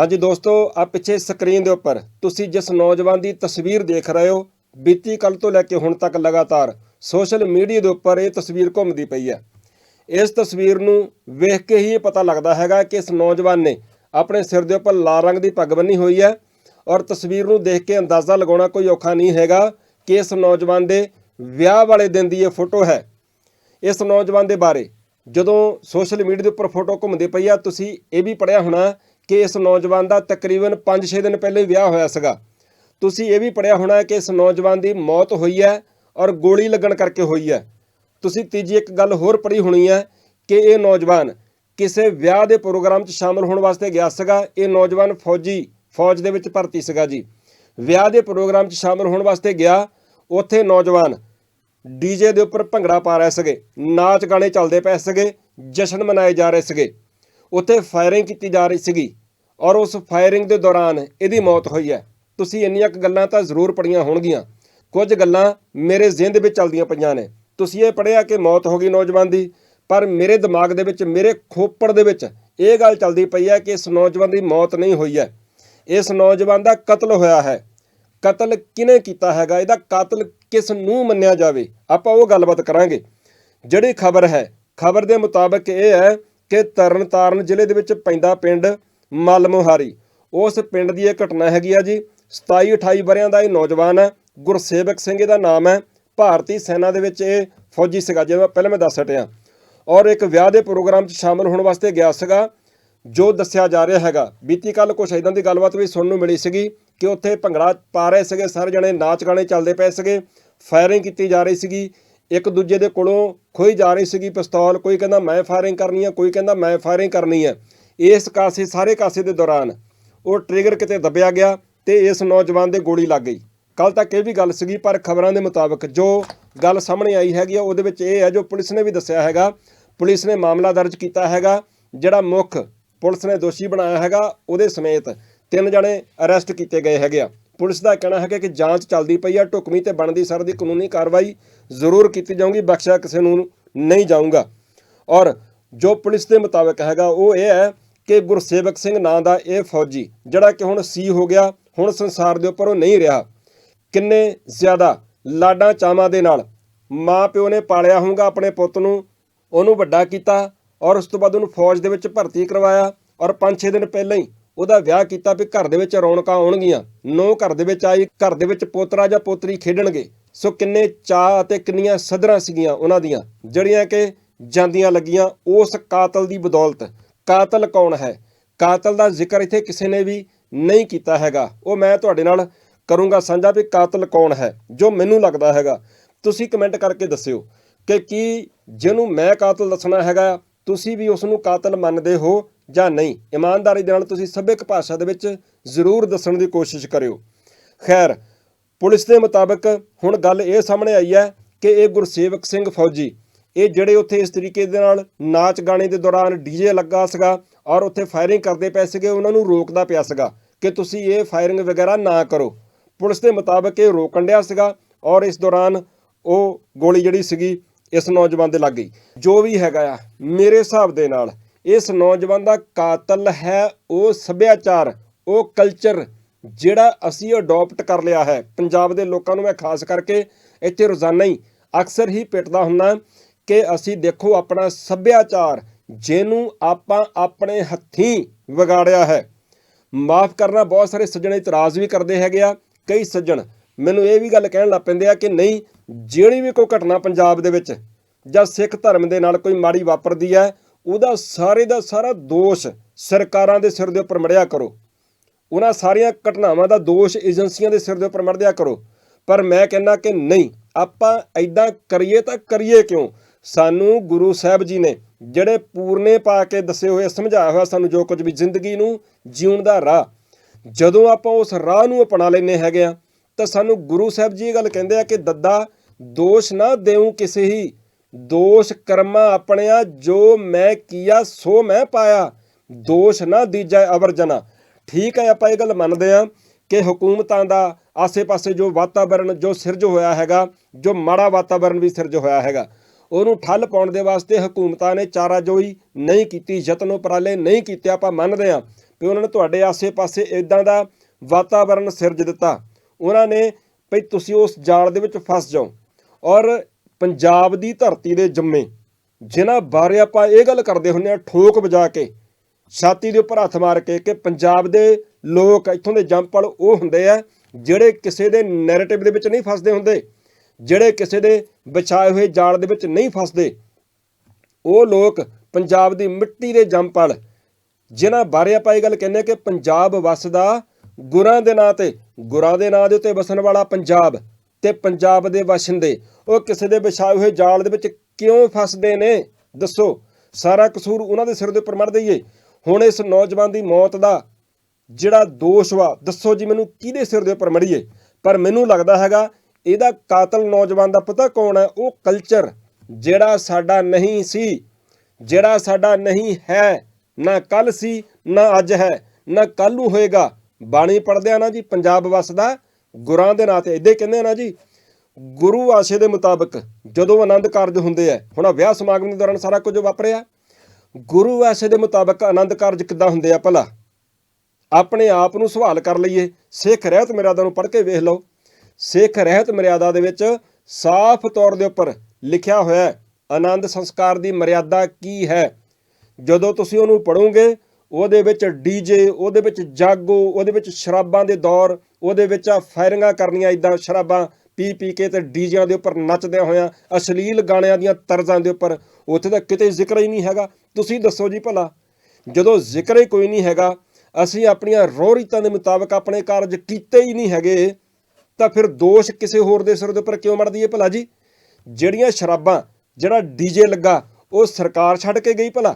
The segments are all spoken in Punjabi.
ਹਾਂਜੀ ਦੋਸਤੋ ਆ ਪਿੱਛੇ ਸਕਰੀਨ ਦੇ ਉੱਪਰ ਤੁਸੀਂ ਜਿਸ ਨੌਜਵਾਨ ਦੀ ਤਸਵੀਰ ਦੇਖ ਰਹੇ ਹੋ, ਬੀਤੀ ਕੱਲ ਤੋਂ ਲੈ ਕੇ ਹੁਣ ਤੱਕ ਲਗਾਤਾਰ ਸੋਸ਼ਲ ਮੀਡੀਆ ਦੇ ਉੱਪਰ ਇਹ ਤਸਵੀਰ ਘੁੰਮਦੀ ਪਈ ਹੈ। ਇਸ ਤਸਵੀਰ ਨੂੰ ਵੇਖ ਕੇ ਹੀ ਇਹ ਪਤਾ ਲੱਗਦਾ ਹੈਗਾ ਕਿ ਇਸ ਨੌਜਵਾਨ ਨੇ ਆਪਣੇ ਸਿਰ ਦੇ ਉੱਪਰ ਲਾਲ ਰੰਗ ਦੀ ਪੱਗ ਬੰਨੀ ਹੋਈ ਹੈ ਔਰ ਤਸਵੀਰ ਨੂੰ ਦੇਖ ਕੇ ਅੰਦਾਜ਼ਾ ਲਗਾਉਣਾ ਕੋਈ ਔਖਾ ਨਹੀਂ ਹੈਗਾ ਕਿ ਇਸ ਨੌਜਵਾਨ ਦੇ ਵਿਆਹ ਵਾਲੇ ਦਿਨ ਦੀ ਇਹ ਫੋਟੋ ਹੈ। ਇਸ ਨੌਜਵਾਨ ਦੇ ਬਾਰੇ ਜਦੋਂ ਸੋਸ਼ਲ ਮੀਡੀਆ ਦੇ ਉੱਪਰ ਫੋਟੋ ਘੁੰਮਦੀ ਪਈ ਆ, ਤੁਸੀਂ ਇਹ ਵੀ ਪੜਿਆ ਹੋਣਾ ਕਿ ਇਸ ਨੌਜਵਾਨ ਦਾ ਤਕਰੀਬਨ 5-6 ਦਿਨ ਪਹਿਲੇ ਵਿਆਹ ਹੋਇਆ ਸੀਗਾ। ਤੁਸੀਂ ਇਹ ਵੀ ਪੜਿਆ ਹੋਣਾ ਕਿ ਇਸ ਨੌਜਵਾਨ ਦੀ ਮੌਤ ਹੋਈ ਹੈ ਔਰ ਗੋਲੀ ਲੱਗਣ ਕਰਕੇ ਹੋਈ ਹੈ। ਤੁਸੀਂ ਤੀਜੀ ਇੱਕ ਗੱਲ ਹੋਰ ਪੜ੍ਹੀ ਹੋਣੀ ਹੈ ਕਿ ਇਹ ਨੌਜਵਾਨ ਕਿਸੇ ਵਿਆਹ ਦੇ ਪ੍ਰੋਗਰਾਮ 'ਚ ਸ਼ਾਮਲ ਹੋਣ ਵਾਸਤੇ ਗਿਆ ਸੀਗਾ। ਇਹ ਨੌਜਵਾਨ ਫੌਜੀ, ਫੌਜ ਦੇ ਵਿੱਚ ਭਰਤੀ ਸੀਗਾ ਜੀ। ਵਿਆਹ ਦੇ ਪ੍ਰੋਗਰਾਮ 'ਚ ਸ਼ਾਮਲ ਹੋਣ ਵਾਸਤੇ ਗਿਆ। ਉੱਥੇ ਨੌਜਵਾਨ ਡੀਜੇ ਦੇ ਉੱਪਰ ਭੰਗੜਾ ਪਾ ਰਹੇ ਸੀਗੇ। ਨਾਚ ਗਾਣੇ ਚੱਲਦੇ ਪਏ ਸੀਗੇ। ਜਸ਼ਨ ਮਨਾਏ ਜਾ ਰਹੇ ਸੀਗੇ। ਉੱਥੇ ਫਾਇਰਿੰਗ ਕੀਤੀ ਜਾ ਰਹੀ ਸੀਗੀ। ਔਰ ਉਸ ਫਾਇਰਿੰਗ ਦੇ ਦੌਰਾਨ ਇਹਦੀ ਮੌਤ ਹੋਈ ਹੈ। ਤੁਸੀਂ ਇੰਨੀਆਂ ਕੁ ਗੱਲਾਂ ਤਾਂ ਜ਼ਰੂਰ ਪੜੀਆਂ ਹੋਣਗੀਆਂ। ਕੁਝ ਗੱਲਾਂ ਮੇਰੇ ਜ਼ਿੰਦ ਵਿੱਚ ਚੱਲਦੀਆਂ ਪਈਆਂ ਨੇ। ਤੁਸੀਂ ਇਹ ਪੜਿਆ ਕਿ ਮੌਤ ਹੋ ਗਈ ਨੌਜਵਾਨ ਦੀ, ਪਰ ਮੇਰੇ ਦਿਮਾਗ ਦੇ ਵਿੱਚ, ਮੇਰੇ ਖੋਪੜ ਦੇ ਵਿੱਚ ਇਹ ਗੱਲ ਚੱਲਦੀ ਪਈ ਹੈ ਕਿ ਇਸ ਨੌਜਵਾਨ ਦੀ ਮੌਤ ਨਹੀਂ ਹੋਈ ਹੈ। ਇਸ ਨੌਜਵਾਨ ਦਾ ਕਤਲ ਹੋਇਆ ਹੈ। ਕਤਲ ਕਿਨੇ ਕੀਤਾ ਹੈਗਾ? ਇਹਦਾ ਕਾਤਲ ਕਿਸ ਨੂੰ ਮੰਨਿਆ ਜਾਵੇ? ਆਪਾਂ ਉਹ ਗੱਲਬਾਤ ਕਰਾਂਗੇ। ਜਿਹੜੀ ਖਬਰ ਹੈ, ਖਬਰ ਦੇ ਮੁਤਾਬਕ ਇਹ ਹੈ ਕਿ ਤਰਨਤਾਰਨ ਜ਼ਿਲ੍ਹੇ ਦੇ ਵਿੱਚ ਪੈਂਦਾ ਪਿੰਡ ਮੱਲ ਮੁਹਾਰੀ ਉਸ ਪਿੰਡ ਦੀ ਇਹ ਘਟਨਾ ਹੈਗੀ ਆ ਜੀ 27 28 ਵਰਿਆਂ ਦਾ ਇਹ ਨੌਜਵਾਨ ਹੈ, ਗੁਰਸੇਵਕ ਸਿੰਘ ਇਹਦਾ ਨਾਮ ਹੈ, ਭਾਰਤੀ ਸੈਨਾ ਦੇ ਵਿੱਚ ਇਹ ਫੌਜੀ ਸੀਗਾ ਜਿਵੇਂ ਪਹਿਲਾਂ ਮੈਂ ਦੱਸ ਹਟਿਆ। ਔਰ ਇੱਕ ਵਿਆਹ ਦੇ ਪ੍ਰੋਗਰਾਮ 'ਚ ਸ਼ਾਮਲ ਹੋਣ ਵਾਸਤੇ ਗਿਆ ਸੀਗਾ, ਜੋ ਦੱਸਿਆ ਜਾ ਰਿਹਾ ਹੈਗਾ। ਬੀਤੀ ਕੱਲ ਕੁਛ ਇਦਾਂ ਦੀ ਗੱਲਬਾਤ ਵੀ ਸੁਣਨ ਨੂੰ ਮਿਲੀ ਸੀਗੀ ਕਿ ਉੱਥੇ ਭੰਗੜਾ ਪਾ ਰਹੇ ਸੀਗੇ, ਸਾਰੇ ਜਣੇ ਨਾਚ ਗਾਣੇ ਚੱਲਦੇ ਪਏ ਸੀਗੇ, ਫਾਇਰਿੰਗ ਕੀਤੀ ਜਾ ਰਹੀ ਸੀਗੀ। ਇੱਕ ਦੂਜੇ ਦੇ ਕੋਲੋਂ ਖੋਈ ਜਾ ਰਹੀ ਸੀਗੀ ਪਿਸਤੌਲ, ਕੋਈ ਕਹਿੰਦਾ ਮੈਂ ਫਾਇਰਿੰਗ ਕਰਨੀ ਹੈ ਕੋਈ ਕਹਿੰਦਾ ਮੈਂ ਫਾਇਰਿੰਗ ਕਰਨੀ ਹੈ ਇਸ ਕਾਸੇ, ਸਾਰੇ ਕਾਸੇ ਦੇ ਦੌਰਾਨ ਉਹ ਟ੍ਰਿਗਰ ਕਿਤੇ ਦੱਬਿਆ ਗਿਆ ਤੇ ਇਸ ਨੌਜਵਾਨ ਦੇ ਗੋਲੀ ਲੱਗ ਗਈ। ਕੱਲ ਤੱਕ ਇਹ ਵੀ ਗੱਲ ਸੀਗੀ, ਪਰ ਖਬਰਾਂ ਦੇ ਮੁਤਾਬਕ ਜੋ ਗੱਲ ਸਾਹਮਣੇ ਆਈ ਹੈਗੀ ਆ, ਉਹਦੇ ਵਿੱਚ ਇਹ ਹੈ, ਜੋ ਪੁਲਿਸ ਨੇ ਵੀ ਦੱਸਿਆ ਹੈਗਾ, ਪੁਲਿਸ ਨੇ ਮਾਮਲਾ ਦਰਜ ਕੀਤਾ ਹੈਗਾ, ਜਿਹੜਾ ਮੁੱਖ ਪੁਲਿਸ ਨੇ ਦੋਸ਼ੀ ਬਣਾਇਆ ਹੈਗਾ, ਉਹਦੇ ਸਮੇਤ ਤਿੰਨ ਜਣੇ ਅਰੈਸਟ ਕੀਤੇ ਗਏ ਹੈਗੇ ਆ। ਪੁਲਿਸ ਦਾ ਕਹਿਣਾ ਹੈਗਾ ਕਿ ਜਾਂਚ ਚੱਲਦੀ ਪਈ ਆ, ਢੁਕਵੀਂ ਤੇ ਬਣਦੀ ਸਰ ਦੀ ਕਾਨੂੰਨੀ ਕਾਰਵਾਈ ਜ਼ਰੂਰ ਕੀਤੀ ਜਾਊਗੀ, ਬਖਸ਼ਿਆ ਕਿਸੇ ਨੂੰ ਨਹੀਂ ਜਾਊਗਾ। ਔਰ ਜੋ ਪੁਲਿਸ ਦੇ ਮੁਤਾਬਕ ਹੈਗਾ, ਉਹ ਇਹ ਹੈ ਕਿ ਗੁਰਸੇਵਕ ਸਿੰਘ ਨਾਂ ਦਾ ਇਹ ਫੌਜੀ, ਜਿਹੜਾ ਕਿ ਹੁਣ ਸੀ ਹੋ ਗਿਆ, ਹੁਣ ਸੰਸਾਰ ਦੇ ਉੱਪਰ ਉਹ ਨਹੀਂ ਰਿਹਾ। ਕਿੰਨੇ ਜ਼ਿਆਦਾ ਲਾਡਾਂ ਚਾਵਾਂ ਦੇ ਨਾਲ ਮਾਂ ਪਿਓ ਨੇ ਪਾਲਿਆ ਹੋਊਗਾ ਆਪਣੇ ਪੁੱਤ ਨੂੰ, ਉਹਨੂੰ ਵੱਡਾ ਕੀਤਾ ਔਰ ਉਸ ਤੋਂ ਬਾਅਦ ਉਹਨੂੰ ਫੌਜ ਦੇ ਵਿੱਚ ਭਰਤੀ ਕਰਵਾਇਆ ਔਰ 5-6 ਦਿਨ ਪਹਿਲਾਂ ਹੀ ਉਹਦਾ ਵਿਆਹ ਕੀਤਾ ਵੀ ਘਰ ਦੇ ਵਿੱਚ ਰੌਣਕਾਂ ਆਉਣਗੀਆਂ, ਨੌ ਘਰ ਦੇ ਵਿੱਚ ਆਈ, ਘਰ ਦੇ ਵਿੱਚ ਪੋਤਰਾ ਜਾਂ ਪੋਤਰੀ ਖੇਡਣਗੇ। ਸੋ ਕਿੰਨੇ ਚਾਅ ਅਤੇ ਕਿੰਨੀਆਂ ਸਦਰਾਂ ਸੀਗੀਆਂ ਉਹਨਾਂ ਦੀਆਂ, ਜਿਹੜੀਆਂ ਕਿ ਜਾਂਦੀਆਂ ਲੱਗੀਆਂ ਉਸ ਕਾਤਲ ਦੀ ਬਦੌਲਤ। ਕਾਤਲ ਕੌਣ ਹੈ? ਕਾਤਲ ਦਾ ਜ਼ਿਕਰ ਇੱਥੇ ਕਿਸੇ ਨੇ ਵੀ ਨਹੀਂ ਕੀਤਾ ਹੈਗਾ। ਉਹ ਮੈਂ ਤੁਹਾਡੇ ਨਾਲ ਕਰੂੰਗਾ ਸਾਂਝਾ ਵੀ ਕਾਤਲ ਕੌਣ ਹੈ, ਜੋ ਮੈਨੂੰ ਲੱਗਦਾ ਹੈਗਾ। ਤੁਸੀਂ ਕਮੈਂਟ ਕਰਕੇ ਦੱਸਿਓ ਕਿ ਕੀ ਜਿਹਨੂੰ ਮੈਂ ਕਾਤਲ ਦੱਸਣਾ ਹੈਗਾ, ਤੁਸੀਂ ਵੀ ਉਸ ਨੂੰ ਕਾਤਲ ਮੰਨਦੇ ਹੋ ਜਾਂ ਨਹੀਂ? ਇਮਾਨਦਾਰੀ ਦੇ ਨਾਲ ਤੁਸੀਂ ਸਭਿਅਕ ਭਾਸ਼ਾ ਦੇ ਵਿੱਚ ਜ਼ਰੂਰ ਦੱਸਣ ਦੀ ਕੋਸ਼ਿਸ਼ ਕਰਿਓ। ਖੈਰ, ਪੁਲਿਸ ਦੇ ਮੁਤਾਬਕ ਹੁਣ ਗੱਲ ਇਹ ਸਾਹਮਣੇ ਆਈ ਹੈ ਕਿ ਇਹ ਗੁਰਸੇਵਕ ਸਿੰਘ ਫੌਜੀ ਇਹ ਜਿਹੜੇ ਉੱਥੇ ਇਸ ਤਰੀਕੇ ਦੇ ਨਾਲ ਨਾਚ ਗਾਣੇ ਦੇ ਦੌਰਾਨ ਡੀਜੇ ਲੱਗਾ ਸੀਗਾ ਔਰ ਉੱਥੇ ਫਾਇਰਿੰਗ ਕਰਦੇ ਪਏ ਸੀਗੇ, ਉਹਨਾਂ ਨੂੰ ਰੋਕਦਾ ਪਿਆ ਸੀਗਾ ਕਿ ਤੁਸੀਂ ਇਹ ਫਾਇਰਿੰਗ ਵਗੈਰਾ ਨਾ ਕਰੋ। ਪੁਲਿਸ ਦੇ ਮੁਤਾਬਕ ਇਹ ਰੋਕਣ ਡਿਆ ਸੀਗਾ ਔਰ ਇਸ ਦੌਰਾਨ ਉਹ ਗੋਲੀ ਜਿਹੜੀ ਸੀਗੀ, ਇਸ ਨੌਜਵਾਨ ਦੇ ਲੱਗ ਗਈ। ਜੋ ਵੀ ਹੈਗਾ ਆ, ਮੇਰੇ ਹਿਸਾਬ ਦੇ ਨਾਲ ਇਸ ਨੌਜਵਾਨ ਦਾ ਕਾਤਲ ਹੈ, ਉਹ ਸੱਭਿਆਚਾਰ, ਉਹ ਕਲਚਰ ਜਿਹੜਾ ਅਸੀਂ ਅਡਾਪਟ ਕਰ ਲਿਆ ਹੈ। ਪੰਜਾਬ ਦੇ ਲੋਕਾਂ ਨੂੰ ਮੈਂ ਖਾਸ ਕਰਕੇ ਇੱਥੇ ਰੋਜ਼ਾਨਾ ਹੀ ਅਕਸਰ ਹੀ ਪਿੱਟਦਾ ਹੁੰਦਾ ਕਿ ਅਸੀਂ ਦੇਖੋ ਆਪਣਾ ਸੱਭਿਆਚਾਰ, ਜਿਹਨੂੰ ਆਪਾਂ ਆਪਣੇ ਹੱਥੀਂ ਵਿਗਾੜਿਆ ਹੈ। ਮਾਫ ਕਰਨਾ, ਬਹੁਤ ਸਾਰੇ ਸੱਜਣ ਇਤਰਾਜ਼ ਵੀ ਕਰਦੇ ਹੈਗੇ ਆ। ਕਈ ਸੱਜਣ ਮੈਨੂੰ ਇਹ ਵੀ ਗੱਲ ਕਹਿਣ ਲੱਗ ਪੈਂਦੇ ਆ ਕਿ ਨਹੀਂ, ਜਿਹੜੀ ਵੀ ਕੋਈ ਘਟਨਾ ਪੰਜਾਬ ਦੇ ਵਿੱਚ ਜਾਂ ਸਿੱਖ ਧਰਮ ਦੇ ਨਾਲ ਕੋਈ ਮਾੜੀ ਵਾਪਰਦੀ ਹੈ, ਉਹਦਾ ਸਾਰੇ ਦਾ ਸਾਰਾ ਦੋਸ਼ ਸਰਕਾਰਾਂ ਦੇ ਸਿਰ ਦੇ ਉੱਪਰ ਮੜਿਆ ਕਰੋ। ਉਹਨਾਂ ਸਾਰੀਆਂ ਘਟਨਾਵਾਂ ਦਾ ਦੋਸ਼ ਏਜੰਸੀਆਂ ਦੇ ਸਿਰ ਦੇ ਉੱਪਰ ਮੜਦਿਆ ਕਰੋ। ਪਰ ਮੈਂ ਕਹਿੰਦਾ ਕਿ ਨਹੀਂ, ਆਪਾਂ ਐਦਾਂ ਕਰੀਏ ਤਾਂ ਕਰੀਏ ਕਿਉਂ? ਸਾਨੂੰ ਗੁਰੂ ਸਾਹਿਬ ਜੀ ਨੇ ਜਿਹੜੇ ਪੂਰਨੇ ਪਾ ਕੇ ਦੱਸੇ ਹੋਏ, ਸਮਝਾਇਆ ਹੋਇਆ ਸਾਨੂੰ ਜੋ ਕੁਝ ਵੀ ਜ਼ਿੰਦਗੀ ਨੂੰ ਜਿਉਣ ਦਾ ਰਾਹ, ਜਦੋਂ ਆਪਾਂ ਉਸ ਰਾਹ ਨੂੰ ਅਪਣਾ ਲੈਨੇ ਹੈਗੇ ਆ ਤਾਂ ਸਾਨੂੰ ਗੁਰੂ ਸਾਹਿਬ ਜੀ ਇਹ ਗੱਲ ਕਹਿੰਦੇ ਆ ਕਿ ਦੱਦਾ ਦੋਸ਼ ਨਾ ਦੇਉ ਕਿਸੇ ਹੀ, ਦੋਸ਼ ਕਰਮਾ ਆਪਣਿਆ ਜੋ ਮੈਂ ਕੀਆ ਸੋ ਮੈਂ ਪਾਇਆ, ਦੋਸ਼ ਨਾ ਦੀਜੈ ਅਵਰ ਜਨਾ। ਠੀਕ ਹੈ, ਆਪਾਂ ਇਹ ਗੱਲ ਮੰਨਦੇ ਆ ਕਿ ਹਕੂਮਤਾਂ ਦਾ ਆਸੇ-ਪਾਸੇ ਜੋ ਵਾਤਾਵਰਣ ਜੋ ਸਿਰਜ ਹੋਇਆ ਹੈਗਾ, ਜੋ ਮਾੜਾ ਵਾਤਾਵਰਣ ਵੀ ਸਿਰਜ ਹੋਇਆ ਹੈਗਾ ਉਹਨੂੰ ਠੱਲ ਪਾਉਣ ਦੇ ਵਾਸਤੇ ਹਕੂਮਤਾਂ ਨੇ ਚਾਰਾਜੋਈ ਨਹੀਂ ਕੀਤੀ, ਯਤਨ ਉਪਰਾਲੇ ਨਹੀਂ ਕੀਤੇ, ਆਪਾਂ ਮੰਨਦੇ ਆ ਵੀ ਉਹਨਾਂ ਨੇ ਤੁਹਾਡੇ ਆਸੇ-ਪਾਸੇ ਇਦਾਂ ਦਾ ਵਾਤਾਵਰਣ ਸਿਰਜ ਦਿੱਤਾ। ਉਹਨਾਂ ਨੇ ਭਈ ਤੁਸੀਂ ਉਸ ਜਾਲ ਦੇ ਵਿੱਚ ਫਸ ਜਾਓ ਔਰ ਪੰਜਾਬ ਦੀ ਧਰਤੀ ਦੇ ਜੰਮੇ, ਜਿਨ੍ਹਾਂ ਬਾਰੇ ਆਪਾਂ ਇਹ ਗੱਲ ਕਰਦੇ ਹੁੰਦੇ ਆ ਠੋਕ ਵਜਾ ਕੇ, ਛਾਤੀ ਦੇ ਉੱਪਰ ਹੱਥ ਮਾਰ ਕੇ ਕਿ ਪੰਜਾਬ ਦੇ ਲੋਕ ਇੱਥੋਂ ਦੇ ਜੰਪਲ ਉਹ ਹੁੰਦੇ ਆ ਜਿਹੜੇ ਕਿਸੇ ਦੇ ਨੈਰੇਟਿਵ ਦੇ ਵਿੱਚ ਨਹੀਂ ਫਸਦੇ ਹੁੰਦੇ, ਜਿਹੜੇ ਕਿਸੇ ਦੇ ਵਿਛਾਏ ਹੋਏ ਜਾਲ ਦੇ ਵਿੱਚ ਨਹੀਂ ਫਸਦੇ। ਉਹ ਲੋਕ ਪੰਜਾਬ ਦੀ ਮਿੱਟੀ ਦੇ ਜੰਪਲ ਜਿਨ੍ਹਾਂ ਬਾਰੇ ਆਪਾਂ ਇਹ ਗੱਲ ਕਹਿੰਦੇ ਕਿ ਪੰਜਾਬ ਵਸਦਾ ਗੁਰਾਂ ਦੇ ਨਾਂ ਤੇ, ਗੁਰਾਂ ਦੇ ਨਾਂ ਦੇ ਉੱਤੇ ਵਸਣ ਵਾਲਾ ਪੰਜਾਬ ਤੇ ਪੰਜਾਬ ਦੇ ਵਾਸ਼ਿੰਦੇ। ਉਹ ਕਿਸੇ ਦੇ ਵਿਛਾਏ ਹੋਏ ਜਾਲ ਦੇ ਵਿੱਚ ਕਿਉਂ ਫਸਦੇ ਨੇ? ਦੱਸੋ। ਸਾਰਾ ਕਸੂਰ ਉਹਨਾਂ ਦੇ ਸਿਰ ਦੇ ਉੱਪਰ ਮੜ ਦਈਏ। ਹੁਣ ਇਸ ਨੌਜਵਾਨ ਦੀ ਮੌਤ ਦਾ ਜਿਹੜਾ ਦੋਸ਼ ਵਾ, ਦੱਸੋ ਜੀ ਮੈਨੂੰ ਕਿਹਦੇ ਸਿਰ ਦੇ ਉੱਪਰ ਮੜੀਏ ਪਰ ਮੈਨੂੰ ਲੱਗਦਾ ਹੈਗਾ ਇਹਦਾ ਕਾਤਲ ਨੌਜਵਾਨ ਦਾ ਪਤਾ ਕੌਣ ਹੈ? ਉਹ ਕਲਚਰ ਜਿਹੜਾ ਸਾਡਾ ਨਹੀਂ ਸੀ, ਜਿਹੜਾ ਸਾਡਾ ਨਹੀਂ ਹੈ, ਨਾ ਕੱਲ ਸੀ, ਨਾ ਅੱਜ ਹੈ, ਨਾ ਕੱਲ ਨੂੰ ਹੋਏਗਾ। ਬਾਣੀ ਪੜਦੇ ਆ ਨਾ ਜੀ, ਪੰਜਾਬ ਵਸਦਾ, ਗੁਰਾਂ ਦੇ ਨਾਂ ਤੇ। ਇਦਾਂ ਹੀ ਕਹਿੰਦੇ ਆ ਨਾ ਜੀ, ਗੁਰੂ ਆਸ਼ੇ ਦੇ ਮੁਤਾਬਕ ਜਦੋਂ ਆਨੰਦ ਕਾਰਜ ਹੁੰਦੇ ਆ, ਹੁਣ ਆਹ ਵਿਆਹ ਸਮਾਗਮ ਦੇ ਦੌਰਾਨ ਸਾਰਾ ਕੁਝ ਵਾਪਰਿਆ। ਗੁਰੂ ਆਸ਼ੇ ਦੇ ਮੁਤਾਬਕ ਆਨੰਦ ਕਾਰਜ ਕਿੱਦਾਂ ਹੁੰਦੇ ਆ ਭਲਾ? ਆਪਣੇ ਆਪ ਨੂੰ ਸਵਾਲ ਕਰ ਲਈਏ। ਸਿੱਖ ਰਹਿਤ ਮਰਿਆਦਾ ਨੂੰ ਪੜ੍ਹ ਕੇ ਵੇਖ ਲਓ। ਸਿੱਖ ਰਹਿਤ ਮਰਿਆਦਾ ਦੇ ਵਿੱਚ ਸਾਫ਼ ਤੌਰ ਦੇ ਉੱਪਰ ਲਿਖਿਆ ਹੋਇਆ ਹੈ, ਆਨੰਦ ਸੰਸਕਾਰ ਦੀ ਮਰਿਆਦਾ ਕੀ ਹੈ? ਜਦੋਂ ਤੁਸੀਂ ਉਹਨੂੰ ਪੜੋਗੇ ਉਹਦੇ ਵਿੱਚ ਡੀਜੇ ਉਹਦੇ ਵਿੱਚ ਜਾਗੋ, ਉਹਦੇ ਵਿੱਚ ਸ਼ਰਾਬਾਂ ਦੇ ਦੌਰ, ਉਹਦੇ ਵਿੱਚ ਆ ਫਾਇਰਿੰਗਾਂ ਕਰਨੀਆਂ ਇਦਾਂ ਸ਼ਰਾਬਾਂ ਪੀ ਪੀ ਕੇ ਤੇ ਡੀਜਿਆਂ ਦੇ ਉੱਪਰ ਨੱਚਦਿਆਂ ਹੋਇਆਂ, ਅਸ਼ਲੀਲ ਗਾਣਿਆਂ ਦੀਆਂ ਤਰਜ਼ਾਂ ਦੇ ਉੱਪਰ, ਉੱਥੇ ਤਾਂ ਕਿਤੇ ਜ਼ਿਕਰ ਹੀ ਨਹੀਂ ਹੈਗਾ। ਤੁਸੀਂ ਦੱਸੋ ਜੀ ਭਲਾ, ਜਦੋਂ ਜ਼ਿਕਰ ਹੀ ਕੋਈ ਨਹੀਂ ਹੈਗਾ, ਅਸੀਂ ਆਪਣੀਆਂ ਰੋਹ ਰੀਤਾਂ ਦੇ ਮੁਤਾਬਕ ਆਪਣੇ ਕਾਰਜ ਕੀਤੇ ਹੀ ਨਹੀਂ ਹੈਗੇ ਤਾਂ ਫਿਰ ਦੋਸ਼ ਕਿਸੇ ਹੋਰ ਦੇ ਸਿਰ ਦੇ ਉੱਪਰ ਕਿਉਂ ਮੜਦੀ ਹੈ ਭਲਾ ਜੀ? ਜਿਹੜੀਆਂ ਸ਼ਰਾਬਾਂ, ਜਿਹੜਾ ਡੀਜੇ ਲੱਗਾ, ਉਹ ਸਰਕਾਰ ਛੱਡ ਕੇ ਗਈ ਭਲਾ।